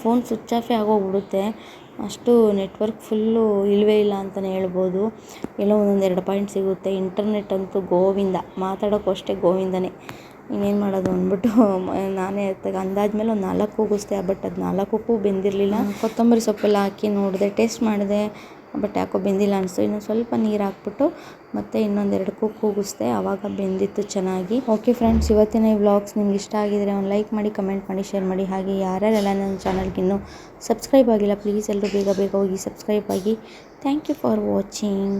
ಫೋನ್ ಸ್ವಿಚ್ ಆಫೇ ಆಗೋಗ್ಬಿಡುತ್ತೆ ಅಷ್ಟು ನೆಟ್ವರ್ಕ್ ಫುಲ್ಲು ಇಲ್ಲವೇ ಇಲ್ಲ ಅಂತಲೇ ಹೇಳ್ಬೋದು. ಎಲ್ಲೋ ಒಂದೊಂದು ಎರಡು ಪಾಯಿಂಟ್ ಸಿಗುತ್ತೆ. ಇಂಟರ್ನೆಟ್ ಅಂತೂ ಗೋವಿಂದ. ಮಾತಾಡೋಕ್ಕೂ ಅಷ್ಟೇ ಗೋವಿಂದನೇ. ಇನ್ನೇನು ಮಾಡೋದು ಅಂದ್ಬಿಟ್ಟು (laughs) ನಾನೇ ತೆಗೆ ಮೇಲೆ ಒಂದು ನಾಲ್ಕು ಕೂಗಿಸ್ದೆ ಬಟ್ ಅದು ನಾಲ್ಕಕ್ಕೂ ಬೆಂದಿರಲಿಲ್ಲ. ಕೊತ್ತಂಬರಿ ಸೊಪ್ಪೆಲ್ಲ ಹಾಕಿ ನೋಡಿದೆ, ಟೇಸ್ಟ್ ಮಾಡಿದೆ. ಬಟ್ ಯಾಕೋ ಬೆಂದಿಲ್ಲ ಅನಿಸ್ತು. ಇನ್ನೊಂದು ಸ್ವಲ್ಪ ನೀರು ಹಾಕ್ಬಿಟ್ಟು ಮತ್ತೆ ಇನ್ನೊಂದೆರಡು ಕೂಗು ಕೂಗಿಸ್ದೆ ಆವಾಗ ಬೆಂದಿತ್ತು ಚೆನ್ನಾಗಿ. ಓಕೆ ಫ್ರೆಂಡ್ಸ್ ಇವತ್ತಿನ ಈ ವ್ಲಾಗ್ಸ್ ನಿಮ್ಗೆ ಇಷ್ಟ ಆಗಿದರೆ ಒಂದು ಲೈಕ್ ಮಾಡಿ ಕಮೆಂಟ್ ಮಾಡಿ ಶೇರ್ ಮಾಡಿ. ಹಾಗೆ ಯಾರ್ಯಾರೆಲ್ಲ ನನ್ನ ಚಾನಲ್ಗೆ ಇನ್ನೂ ಸಬ್ಸ್ಕ್ರೈಬ್ ಆಗಿಲ್ಲ ಪ್ಲೀಸ್ ಎಲ್ಲರೂ ಬೇಗ ಬೇಗ ಹೋಗಿ ಸಬ್ಸ್ಕ್ರೈಬ್ ಆಗಿ. Thank you for watching